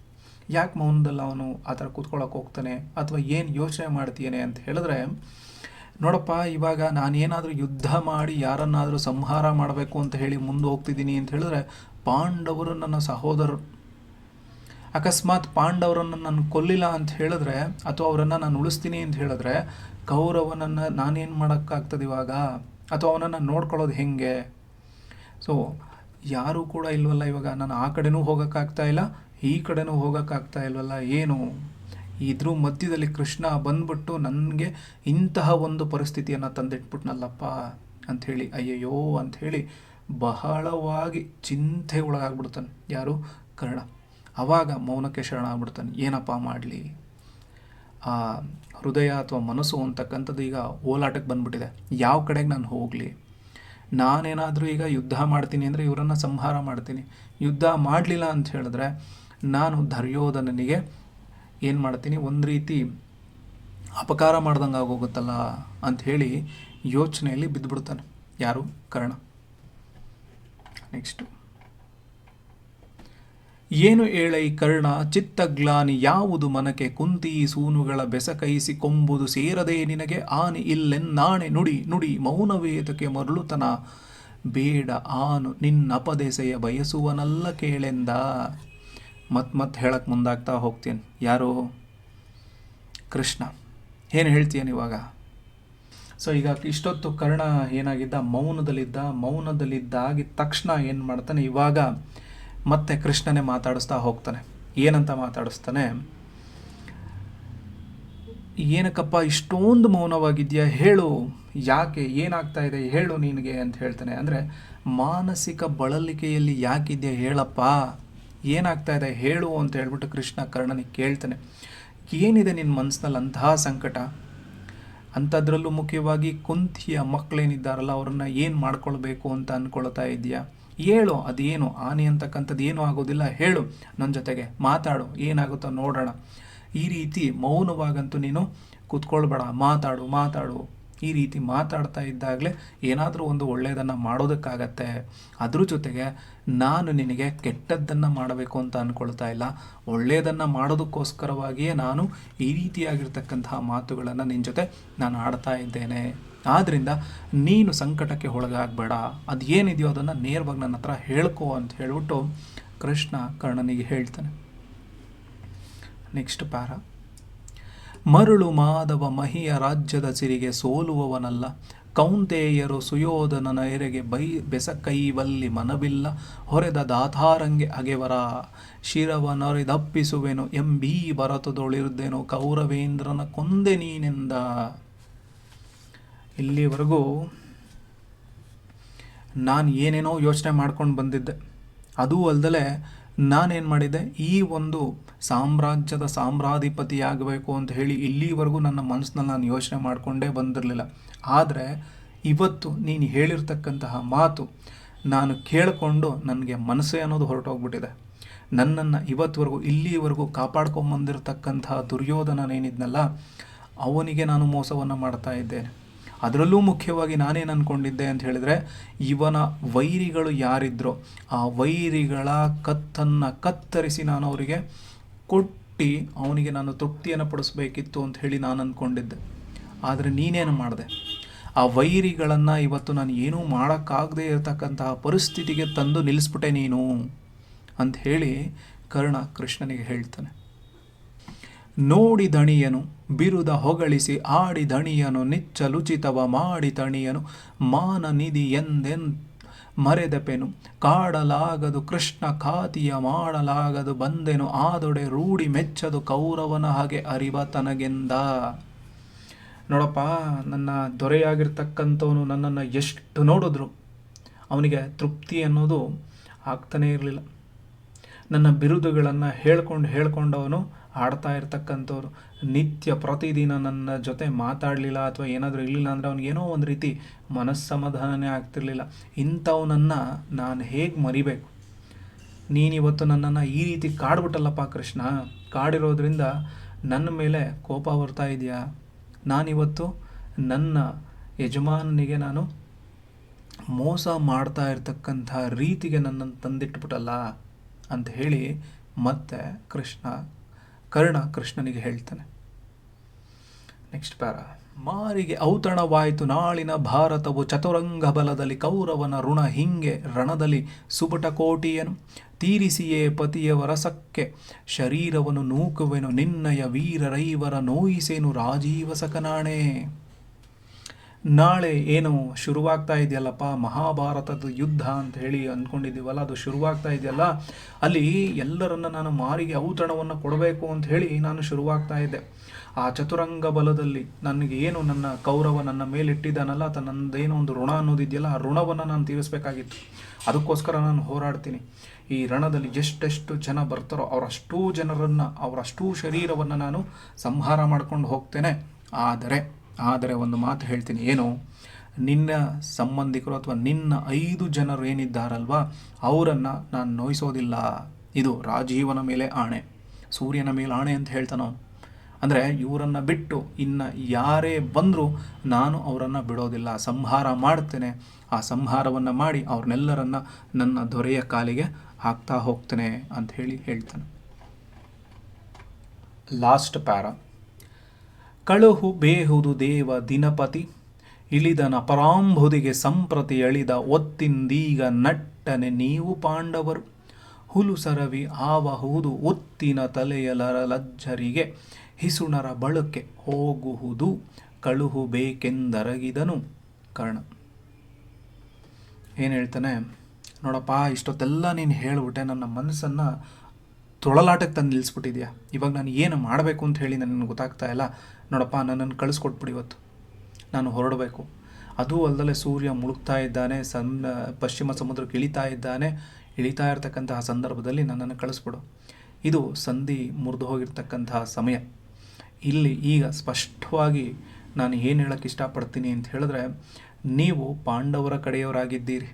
ಯಾಕೆ ಮೌನದಲ್ಲಿ ಅವನು ಆ ಥರ ಕೂತ್ಕೊಳ್ಳೋಕೆ ಹೋಗ್ತಾನೆ? ಅಥವಾ ಏನು ಯೋಚನೆ ಮಾಡ್ತೀಯನೆ ಅಂತ ಹೇಳಿದ್ರೆ ನೋಡಪ್ಪ, ಇವಾಗ ನಾನೇನಾದರೂ ಯುದ್ಧ ಮಾಡಿ ಯಾರನ್ನಾದರೂ ಸಂಹಾರ ಮಾಡಬೇಕು ಅಂತ ಹೇಳಿ ಮುಂದೆ ಹೋಗ್ತಿದ್ದೀನಿ ಅಂತ ಹೇಳಿದ್ರೆ ಪಾಂಡವರು ನನ್ನ ಸಹೋದರರು. ಅಕಸ್ಮಾತ್ ಪಾಂಡವರನ್ನು ನಾನು ಕೊಲ್ಲಿಲ್ಲ ಅಂತ ಹೇಳಿದ್ರೆ ಅಥವಾ ಅವರನ್ನು ನಾನು ಉಳಿಸ್ತೀನಿ ಅಂತ ಹೇಳಿದ್ರೆ ಕೌರವನನ್ನು ನಾನೇನು ಮಾಡೋಕ್ಕಾಗ್ತದೆ ಇವಾಗ? ಅಥವಾ ಅವನನ್ನು ನೋಡ್ಕೊಳ್ಳೋದು ಹೆಂಗೆ? ಸೊ ಯಾರೂ ಕೂಡ ಇಲ್ವಲ್ಲ ಇವಾಗ? ನಾನು ಆ ಕಡೆನೂ ಹೋಗೋಕ್ಕಾಗ್ತಾ ಇಲ್ಲ, ಈ ಕಡೆನೂ ಹೋಗೋಕ್ಕಾಗ್ತಾ ಇಲ್ವಲ್ಲ? ಏನು? ಇದ್ರ ಮಧ್ಯದಲ್ಲಿ ಕೃಷ್ಣ ಬಂದ್ಬಿಟ್ಟು ನನಗೆ ಇಂತಹ ಒಂದು ಪರಿಸ್ಥಿತಿಯನ್ನು ತಂದಿಟ್ಬಿಟ್ನಲ್ಲಪ್ಪ ಅಂಥೇಳಿ, ಅಯ್ಯಯ್ಯೋ ಅಂಥೇಳಿ ಬಹಳವಾಗಿ ಚಿಂತೆ ಒಳಗಾಗ್ಬಿಡ್ತಾನೆ. ಯಾರು? ಕರ್ಣ. ಆವಾಗ ಮೌನಕ್ಕೆ ಶರಣ ಆಗ್ಬಿಡ್ತಾನೆ ಏನಪ್ಪ ಮಾಡಲಿ? ಆ ಹೃದಯ ಅಥವಾ ಮನಸ್ಸು ಅಂತಕ್ಕಂಥದ್ದು ಈಗ ಓಲಾಟಕ್ಕೆ ಬಂದ್ಬಿಟ್ಟಿದೆ. ಯಾವ ಕಡೆಗೆ ನಾನು ಹೋಗಲಿ? ನಾನೇನಾದರೂ ಈಗ ಯುದ್ಧ ಮಾಡ್ತೀನಿ ಅಂದರೆ ಇವರನ್ನು ಸಂಹಾರ ಮಾಡ್ತೀನಿ. ಯುದ್ಧ ಮಾಡಲಿಲ್ಲ ಅಂತ ಹೇಳಿದ್ರೆ ನಾನು ಧರ್ಯೋಧನನಿಗೆ ಏನು ಮಾಡ್ತೀನಿ? ಒಂದು ರೀತಿ ಅಪಕಾರ ಮಾಡ್ದಂಗೆ ಆಗೋಗುತ್ತಲ್ಲ ಅಂಥೇಳಿ ಯೋಚನೆಯಲ್ಲಿ ಬಿದ್ದುಬಿಡ್ತಾನೆ ಯಾರು? ಕರ್ಣ. ನೆಕ್ಸ್ಟು ಏನು ಹೇಳೈ ಕರ್ಣ? ಚಿತ್ತಗ್ಲಾನಿ ಯಾವುದು ಮನಕೆ ಕುಂತಿ ಸೂನುಗಳ ಬೆಸಕೈಸಿ ಕೊಂಬುದು ಸೇರದೆ ನಿನಗೆ ಆನೆ ಇಲ್ಲೆನ್ನಾಣೆ ನುಡಿ ನುಡಿ ಮೌನವೇತಕ್ಕೆ ಮರಳುತನ. ಬೇಡ ಆನು ನಿನ್ನಪದೆಸೆಯ ಬಯಸುವನಲ್ಲ ಕೇಳೆಂದ. ಮತ್ ಮತ್ತೆ ಹೇಳಕ್ಕೆ ಮುಂದಾಗ್ತಾ ಹೋಗ್ತೀನಿ. ಯಾರು? ಕೃಷ್ಣ. ಏನು ಹೇಳ್ತೀಯನ್ ಇವಾಗ ಸೊ ಈಗ ಇಷ್ಟೊತ್ತು ಕರ್ಣ ಏನಾಗಿದ್ದ? ಮೌನದಲ್ಲಿದ್ದ. ಮೌನದಲ್ಲಿದ್ದಾಗಿ ತಕ್ಷಣ ಏನು ಮಾಡ್ತಾನೆ? ಇವಾಗ ಮತ್ತೆ ಕೃಷ್ಣನೇ ಮಾತಾಡಿಸ್ತಾ ಹೋಗ್ತಾನೆ. ಏನಂತ ಮಾತಾಡಿಸ್ತಾನೆ? ಏನಕ್ಕಪ್ಪ, ಇಷ್ಟೊಂದು ಮೌನವಾಗಿದೆಯಾ? ಹೇಳು. ಯಾಕೆ? ಏನಾಗ್ತಾ ಇದೆ? ಹೇಳು ನಿನಗೆ ಅಂತ ಹೇಳ್ತಾನೆ. ಅಂದರೆ ಮಾನಸಿಕ ಬಳಲಿಕೆಯಲ್ಲಿ ಯಾಕಿದೆಯಾ? ಹೇಳಪ್ಪ. ಏನಾಗ್ತಾ ಇದೆ ಹೇಳು ಅಂತ ಹೇಳ್ಬಿಟ್ಟು ಕೃಷ್ಣ ಕರ್ಣನಿಗೆ ಕೇಳ್ತಾನೆ, ಏನಿದೆ ನಿನ್ನ ಮನಸ್ಸಿನಲ್ಲಿ ಅಂತಹ ಸಂಕಟ? ಅಂಥದ್ರಲ್ಲೂ ಮುಖ್ಯವಾಗಿ ಕುಂತಿಯ ಮಕ್ಕಳೇನಿದ್ದಾರಲ್ಲ ಅವ್ರನ್ನ ಏನು ಮಾಡ್ಕೊಳ್ಬೇಕು ಅಂತ ಅಂದ್ಕೊಳ್ತಾ ಇದೆಯಾ ಹೇಳು, ಅದೇನು, ಆನೆ ಅಂತಕ್ಕಂಥದ್ದು ಏನೂ ಆಗೋದಿಲ್ಲ, ಹೇಳು ನನ್ನ ಜೊತೆಗೆ ಮಾತಾಡು, ಏನಾಗುತ್ತೋ ನೋಡೋಣ. ಈ ರೀತಿ ಮೌನವಾಗಂತೂ ನೀನು ಕೂತ್ಕೊಳ್ಬೇಡ, ಮಾತಾಡು ಮಾತಾಡು. ಈ ರೀತಿ ಮಾತಾಡ್ತಾ ಇದ್ದಾಗಲೇ ಏನಾದರೂ ಒಂದು ಒಳ್ಳೆಯದನ್ನು ಮಾಡೋದಕ್ಕಾಗತ್ತೆ. ಅದ್ರ ಜೊತೆಗೆ ನಾನು ನಿನಗೆ ಕೆಟ್ಟದ್ದನ್ನು ಮಾಡಬೇಕು ಅಂತ ಅಂದ್ಕೊಳ್ತಾ ಇಲ್ಲ. ಒಳ್ಳೆಯದನ್ನು ಮಾಡೋದಕ್ಕೋಸ್ಕರವಾಗಿಯೇ ನಾನು ಈ ರೀತಿಯಾಗಿರ್ತಕ್ಕಂತಹ ಮಾತುಗಳನ್ನು ನಿನ್ನ ಜೊತೆ ನಾನು ಆಡ್ತಾ ಇದ್ದೇನೆ. ಆದ್ದರಿಂದ ನೀನು ಸಂಕಟಕ್ಕೆ ಒಳಗಾಗಬೇಡ. ಅದು ಏನಿದೆಯೋ ಅದನ್ನು ನೇರವಾಗಿ ನನ್ನ ಹತ್ರ ಹೇಳ್ಕೋ ಅಂತ ಹೇಳ್ಬಿಟ್ಟು ಕೃಷ್ಣ ಕರ್ಣನಿಗೆ ಹೇಳ್ತಾನೆ. Next para. ಮರುಳು ಮಾಧವ ಮಹಿಯ ರಾಜ್ಯದ ಸಿರಿಗೆ ಸೋಲುವವನಲ್ಲ. ಕೌಂತೆಯರು ಸುಯೋಧನನ ಎರೆಗೆ ಬೈ ಬೆಸಕೈವಲ್ಲಿ ಮನವಿಲ್ಲ. ಹೊರೆದ ದಾತಾರಂಗೆ ಅಗೆವರ ಶಿರವನೊರೆದಪ್ಪಿಸುವೆನು. ಎಂಬೀ ಬರತದೊಳಿರ್ದೆನು ಕೌರವೇಂದ್ರನ ಕೊಂದೆ ನೀನೆಂದ. ಇಲ್ಲಿವರೆಗೂ ನಾನು ಏನೇನೋ ಯೋಚನೆ ಮಾಡ್ಕೊಂಡು ಬಂದಿದ್ದೆ. ಅದೂ ಅಲ್ಲದೆ ನಾನೇನು ಮಾಡಿದೆ? ಈ ಒಂದು ಸಾಮ್ರಾಜ್ಯದ ಸಾಮ್ರಾಧಿಪತಿಯಾಗಬೇಕು ಅಂತ ಹೇಳಿ ಇಲ್ಲಿವರೆಗೂ ನನ್ನ ಮನಸ್ಸಿನಲ್ಲಿ ನಾನು ಯೋಚನೆ ಮಾಡಿಕೊಂಡೇ ಬಂದಿರಲಿಲ್ಲ. ಆದರೆ ಇವತ್ತು ನೀನು ಹೇಳಿರ್ತಕ್ಕಂತಹ ಮಾತು ನಾನು ಕೇಳಿಕೊಂಡು ನನಗೆ ಮನಸ್ಸೇ ಅನ್ನೋದು ಹೊರಟೋಗ್ಬಿಟ್ಟಿದೆ. ನನ್ನನ್ನು ಇವತ್ತುವರೆಗೂ, ಇಲ್ಲಿವರೆಗೂ ಕಾಪಾಡ್ಕೊಂಬಂದಿರತಕ್ಕಂತಹ ದುರ್ಯೋಧನನೇನಿದ್ನಲ್ಲ ಅವನಿಗೆ ನಾನು ಮೋಸವನ್ನು ಮಾಡ್ತಾ ಇದ್ದೇನೆ. ಅದರಲ್ಲೂ ಮುಖ್ಯವಾಗಿ ನಾನೇನು ಅಂದ್ಕೊಂಡಿದ್ದೆ ಅಂತ ಹೇಳಿದರೆ, ಇವನ ವೈರಿಗಳು ಯಾರಿದ್ರೋ ಆ ವೈರಿಗಳ ಕತ್ತನ್ನು ಕತ್ತರಿಸಿ ನಾನು ಅವರಿಗೆ ಕೊಟ್ಟು ಅವನಿಗೆ ನಾನು ತೃಪ್ತಿಯನ್ನು ಪಡಿಸ್ಬೇಕಿತ್ತು ಅಂತ ಹೇಳಿ ನಾನು ಅಂದ್ಕೊಂಡಿದ್ದೆ ಆದರೆ ನೀನೇನು ಮಾಡಿದೆ? ಆ ವೈರಿಗಳನ್ನು ಇವತ್ತು ನಾನು ಏನೂ ಮಾಡೋಕ್ಕಾಗದೇ ಇರತಕ್ಕಂತಹ ಪರಿಸ್ಥಿತಿಗೆ ತಂದು ನಿಲ್ಲಿಸ್ಬಿಟ್ಟೆ ನೀನು ಅಂತ ಹೇಳಿ ಕರ್ಣ ಕೃಷ್ಣನಿಗೆ ಹೇಳ್ತಾನೆ. ನೋಡಿ ದಣಿಯನು ಬಿರುದ ಹೊಗಳಿಸಿ ಆಡಿ ದಣಿಯನು ನಿಚ್ಚಲುಚಿತವ ಮಾಡಿ ತಣಿಯನು, ಮಾನ ನಿಧಿ ಎಂದೆನ್ ಮರೆದಪೆನು, ಕಾಡಲಾಗದು ಕೃಷ್ಣ ಖಾತಿಯ ಮಾಡಲಾಗದು ಬಂದೆನು, ಆದೊಡೆ ರೂಢಿ ಮೆಚ್ಚದು ಕೌರವನ ಹಾಗೆ ಅರಿವ ತನಗೆಂದ. ನೋಡಪ್ಪ, ನನ್ನ ದೊರೆಯಾಗಿರ್ತಕ್ಕಂಥವನು ನನ್ನನ್ನು ಎಷ್ಟು ನೋಡಿದ್ರು, ಅವನಿಗೆ ತೃಪ್ತಿ ಅನ್ನೋದು ಆಗ್ತಾನೇ ಇರಲಿಲ್ಲ. ನನ್ನ ಬಿರುದುಗಳನ್ನು ಹೇಳ್ಕೊಂಡು ಹೇಳ್ಕೊಂಡವನು ಆಡ್ತಾ ಇರ್ತಕ್ಕಂಥವ್ರು ನಿತ್ಯ ಪ್ರತಿದಿನ ನನ್ನ ಜೊತೆ ಮಾತಾಡಲಿಲ್ಲ ಅಥವಾ ಏನಾದರೂ ಇರಲಿಲ್ಲ ಅಂದರೆ ಅವ್ನಿಗೇನೋ ಒಂದು ರೀತಿ ಮನಸ್ಸಮಾಧಾನನೇ ಆಗ್ತಿರಲಿಲ್ಲ. ಇಂಥವನನ್ನು ನಾನು ಹೇಗೆ ಮರಿಬೇಕು? ನೀನಿವತ್ತು ನನ್ನನ್ನು ಈ ರೀತಿ ಕಾಡ್ಬಿಟ್ಟಲ್ಲಪ್ಪ ಕೃಷ್ಣ. ಕಾಡಿರೋದ್ರಿಂದ ನನ್ನ ಮೇಲೆ ಕೋಪ ಬರ್ತಾ ಇದೆಯಾ? ನಾನಿವತ್ತು ನನ್ನ ಯಜಮಾನನಿಗೆ ನಾನು ಮೋಸ ಮಾಡ್ತಾ ಇರ್ತಕ್ಕಂಥ ರೀತಿಗೆ ನನ್ನನ್ನು ತಂದಿಟ್ಬಿಟ್ಟಲ್ಲ ಅಂತ ಹೇಳಿ ಮತ್ತೆ ಕೃಷ್ಣ, ಕರ್ಣ ಕೃಷ್ಣನಿಗೆ ಹೇಳ್ತಾನೆ. ನೆಕ್ಸ್ಟ್ ಪ್ಯಾರ ಮಾರಿಗೆ ಔತಣವಾಯಿತು ನಾಳಿನ ಭಾರತವು ಚತುರಂಗ ಬಲದಲ್ಲಿ ಕೌರವನ ಋಣ ಹಿಂಗೆ ರಣದಲ್ಲಿ ಸುಬಟ ಕೋಟಿಯನು. ತೀರಿಸಿಯೇ ಪತಿಯ ರಸಕ್ಕೆ ಶರೀರವನ್ನು ನೂಕುವೆನು ನಿನ್ನಯ ವೀರರೈವರ ನೋಯಿಸೇನು ರಾಜೀವ ಸಕನಾಣೆ ನಾಳೆ ಏನು ಶುರುವಾಗ್ತಾ ಇದೆಯಲ್ಲಪ್ಪ? ಮಹಾಭಾರತದ ಯುದ್ಧ ಅಂತ ಹೇಳಿ ಅಂದ್ಕೊಂಡಿದ್ದೀವಲ್ಲ ಅದು ಶುರುವಾಗ್ತಾ ಇದೆಯಲ್ಲ? ಅಲ್ಲಿ ಎಲ್ಲರನ್ನ ನಾನು ಮಾರಿಗೆ ಔತಣವನ್ನು ಕೊಡಬೇಕು ಅಂತ ಹೇಳಿ ನಾನು ಶುರುವಾಗ್ತಾ ಇದ್ದೆ. ಆ ಚತುರಂಗ ಬಲದಲ್ಲಿ ನನಗೆ ಏನು ನನ್ನ ಕೌರವ ನನ್ನ ಮೇಲಿಟ್ಟಿದ್ದಾನಲ್ಲ ಅಥವಾ ನನ್ನದೇನೋ ಒಂದು ಋಣ ಅನ್ನೋದಿದೆಯಲ್ಲ, ಆ ಋಣವನ್ನು ನಾನು ತೀರಿಸಬೇಕಾಗಿತ್ತು. ಅದಕ್ಕೋಸ್ಕರ ನಾನು ಹೋರಾಡ್ತೀನಿ. ಈ ರಣದಲ್ಲಿ ಎಷ್ಟೆಷ್ಟು ಜನ ಬರ್ತಾರೋ ಅವರಷ್ಟೂ ಜನರನ್ನು, ಅವರಷ್ಟೂ ಶರೀರವನ್ನು ನಾನು ಸಂಹಾರ ಮಾಡ್ಕೊಂಡು ಹೋಗ್ತೇನೆ. ಆದರೆ ಆದರೆ ಒಂದು ಮಾತು ಹೇಳ್ತೀನಿ. ಏನು? ನಿನ್ನ ಸಂಬಂಧಿಕರು ಅಥವಾ ನಿನ್ನ ಐದು ಜನರು ಏನಿದ್ದಾರಲ್ವಾ, ಅವರನ್ನು ನಾನು ನೋಯಿಸೋದಿಲ್ಲ. ಇದು ರಾಜೀವನ ಮೇಲೆ ಆಣೆ. ಸೂರ್ಯನ ಮೇಲೆ ಆಣೆ ಅಂತ ಹೇಳ್ತಾನೆ ಅಂದರೆ ಇವರನ್ನು ಬಿಟ್ಟು ಇನ್ನು ಯಾರೇ ಬಂದರೂ ನಾನು ಅವರನ್ನು ಬಿಡೋದಿಲ್ಲ. ಸಂಹಾರ ಮಾಡ್ತೇನೆ. ಆ ಸಂಹಾರವನ್ನು ಮಾಡಿ ಅವ್ರನ್ನೆಲ್ಲರನ್ನ ನನ್ನ ದೊರೆಯ ಕಾಲಿಗೆ ಹಾಕ್ತಾ ಹೋಗ್ತೇನೆ ಅಂತ ಹೇಳಿ ಹೇಳ್ತಾನೆ. Last para. ಕಳುಹು ಬೇಹುದು ದೇವ ದಿನಪತಿ, ಇಳಿದನ ಪರಾಂಬುದಿಗೆ ಸಂಪ್ರತಿ ಎಳಿದ ಒತ್ತಿಂದೀಗ ನಟ್ಟನೆ ನೀವು ಪಾಂಡವರು. ಹುಲು ಸರವಿ ಆವಹುದು ಒತ್ತಿನ ತಲೆಯಲರ ಲಜ್ಜರಿಗೆ ಹಿಸುಣರ ಬಳಕೆ ಹೋಗುವುದು ಕಳುಹು ಬೇಕೆಂದರಗಿದನು ಕರ್ಣ. ಏನು ಹೇಳ್ತಾನೆ? ನೋಡಪ್ಪ, ಇಷ್ಟೊತ್ತೆಲ್ಲ ನೀನು ಹೇಳ್ಬಿಟ್ಟೆ, ನನ್ನ ಮನಸ್ಸನ್ನು ತೊಳಲಾಟಕ್ಕೆ ತಂದು ನಿಲ್ಲಿಸ್ಬಿಟ್ಟಿದ್ಯಾ ಇವಾಗ ನಾನು ಏನು ಮಾಡಬೇಕು ಅಂತ ಹೇಳಿ ನನಗೆ ಗೊತ್ತಾಗ್ತಾ ಇಲ್ಲ. ನೋಡಪ್ಪ, ನನ್ನನ್ನು ಕಳಿಸ್ಕೊಟ್ಬಿಡಿ ಇವತ್ತು. ನಾನು ಹೊರಡಬೇಕು. ಅದು ಅಲ್ಲದಲ್ಲೇ ಸೂರ್ಯ ಮುಳುಗ್ತಾ ಇದ್ದಾನೆ ಸನ್ ಪಶ್ಚಿಮ ಸಮುದ್ರಕ್ಕೆ ಇಳಿತಾ ಇದ್ದಾನೆ. ಇಳಿತಾ ಇರತಕ್ಕಂತಹ ಸಂದರ್ಭದಲ್ಲಿ ನನ್ನನ್ನು ಕಳಿಸ್ಬಿಡು. ಇದು ಸಂಧಿ ಮುರಿದು ಹೋಗಿರ್ತಕ್ಕಂತಹ ಸಮಯ. ಇಲ್ಲಿ ಈಗ ಸ್ಪಷ್ಟವಾಗಿ ನಾನು ಏನು ಹೇಳಕ್ಕೆ ಇಷ್ಟಪಡ್ತೀನಿ ಅಂತ ಹೇಳಿದ್ರೆ, ನೀವು ಪಾಂಡವರ ಕಡೆಯವರಾಗಿದ್ದೀರಿ.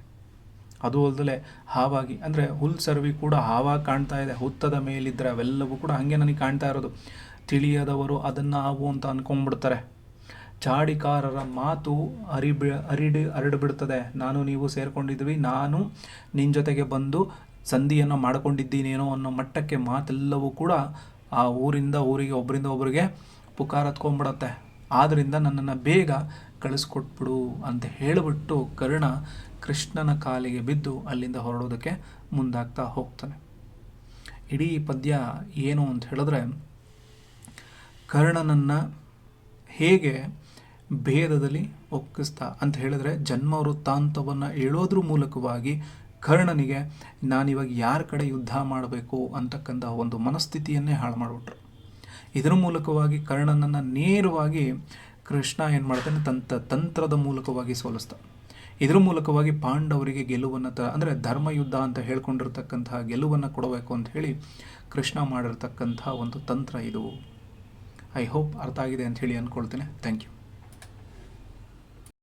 ಅದು ಅಲ್ಲದೆ ಹಾವಾಗಿ, ಅಂದರೆ ಹುಲ್ ಸರ್ವಿ ಕೂಡ ಹಾವಾಗಿ ಕಾಣ್ತಾ ಇದೆ. ಹುತ್ತದ ಮೇಲಿದ್ದರೆ ಅವೆಲ್ಲವೂ ಕೂಡ ಹಾಗೆ ನನಗೆ ಕಾಣ್ತಾ ಇರೋದು. ತಿಳಿಯದವರು ಅದನ್ನು ಹಾವು ಅಂತ ಅಂದ್ಕೊಂಡ್ಬಿಡ್ತಾರೆ ಚಾಡಿಕಾರರ ಮಾತು ಅರಿಬಿ, ಅರಿಡಿ ಹರಡಿಬಿಡ್ತದೆ ನಾನು, ನೀವು ಸೇರಿಕೊಂಡಿದ್ವಿ, ನಾನು ನಿನ್ನ ಜೊತೆಗೆ ಬಂದು ಸಂಧಿಯನ್ನು ಮಾಡಿಕೊಂಡಿದ್ದೀನೇನೋ ಅನ್ನೋ ಮಟ್ಟಕ್ಕೆ ಮಾತೆಲ್ಲವೂ ಕೂಡ ಆ ಊರಿಂದ, ಊರಿಗೆ, ಒಬ್ಬರಿಂದ ಒಬ್ಬರಿಗೆ ಪುಕಾರ ಹತ್ಕೊಂಡ್ಬಿಡತ್ತೆ. ಆದ್ದರಿಂದ ನನ್ನನ್ನು ಬೇಗ ಕಳಿಸ್ಕೊಟ್ಬಿಡು ಅಂತ ಹೇಳಿಬಿಟ್ಟು ಕರ್ಣ ಕೃಷ್ಣನ ಕಾಲಿಗೆ ಬಿದ್ದು ಅಲ್ಲಿಂದ ಹೊರಡೋದಕ್ಕೆ ಮುಂದಾಗ್ತಾ ಹೋಗ್ತಾನೆ. ಇಡೀ ಪದ್ಯ ಏನು ಅಂತ ಹೇಳಿದ್ರೆ, ಕರ್ಣನನ್ನು ಹೇಗೆ ಭೇದದಲ್ಲಿ ಒಕ್ಕಿಸ್ತಾ ಅಂತ ಹೇಳಿದ್ರೆ, ಜನ್ಮ ವೃತ್ತಾಂತವನ್ನು ಹೇಳೋದ್ರ ಮೂಲಕವಾಗಿ ಕರ್ಣನಿಗೆ, ನಾನಿವಾಗ ಯಾರ ಕಡೆ ಯುದ್ಧ ಮಾಡಬೇಕು ಅಂತಕ್ಕಂಥ ಒಂದು ಮನಸ್ಥಿತಿಯನ್ನೇ ಹಾಳು ಮಾಡಿಬಿಟ್ರು. ಇದರ ಮೂಲಕವಾಗಿ ಕರ್ಣನನ್ನು ನೇರವಾಗಿ ಕೃಷ್ಣ ಏನು ಮಾಡ್ತಾನೆ, ತಂತ್ರ, ತಂತ್ರದ ಮೂಲಕವಾಗಿ ಸೋಲಿಸ್ತ ಇದರ ಮೂಲಕವಾಗಿ ಪಾಂಡವರಿಗೆ ಗೆಲುವನ್ನು ತ, ಅಂದರೆ ಧರ್ಮಯುದ್ಧ ಅಂತ ಹೇಳ್ಕೊಂಡಿರ್ತಕ್ಕಂತಹ ಗೆಲುವನ್ನು ಕೊಡಬೇಕು ಅಂತ ಹೇಳಿ ಕೃಷ್ಣ ಮಾಡಿರ್ತಕ್ಕಂಥ ಒಂದು ತಂತ್ರ ಇದು. ಐ ಹೋಪ್ ಅರ್ಥ ಆಗಿದೆ ಅಂತ ಹೇಳಿ ಅಂದ್ಕೊಳ್ತೇನೆ ಥ್ಯಾಂಕ್ ಯು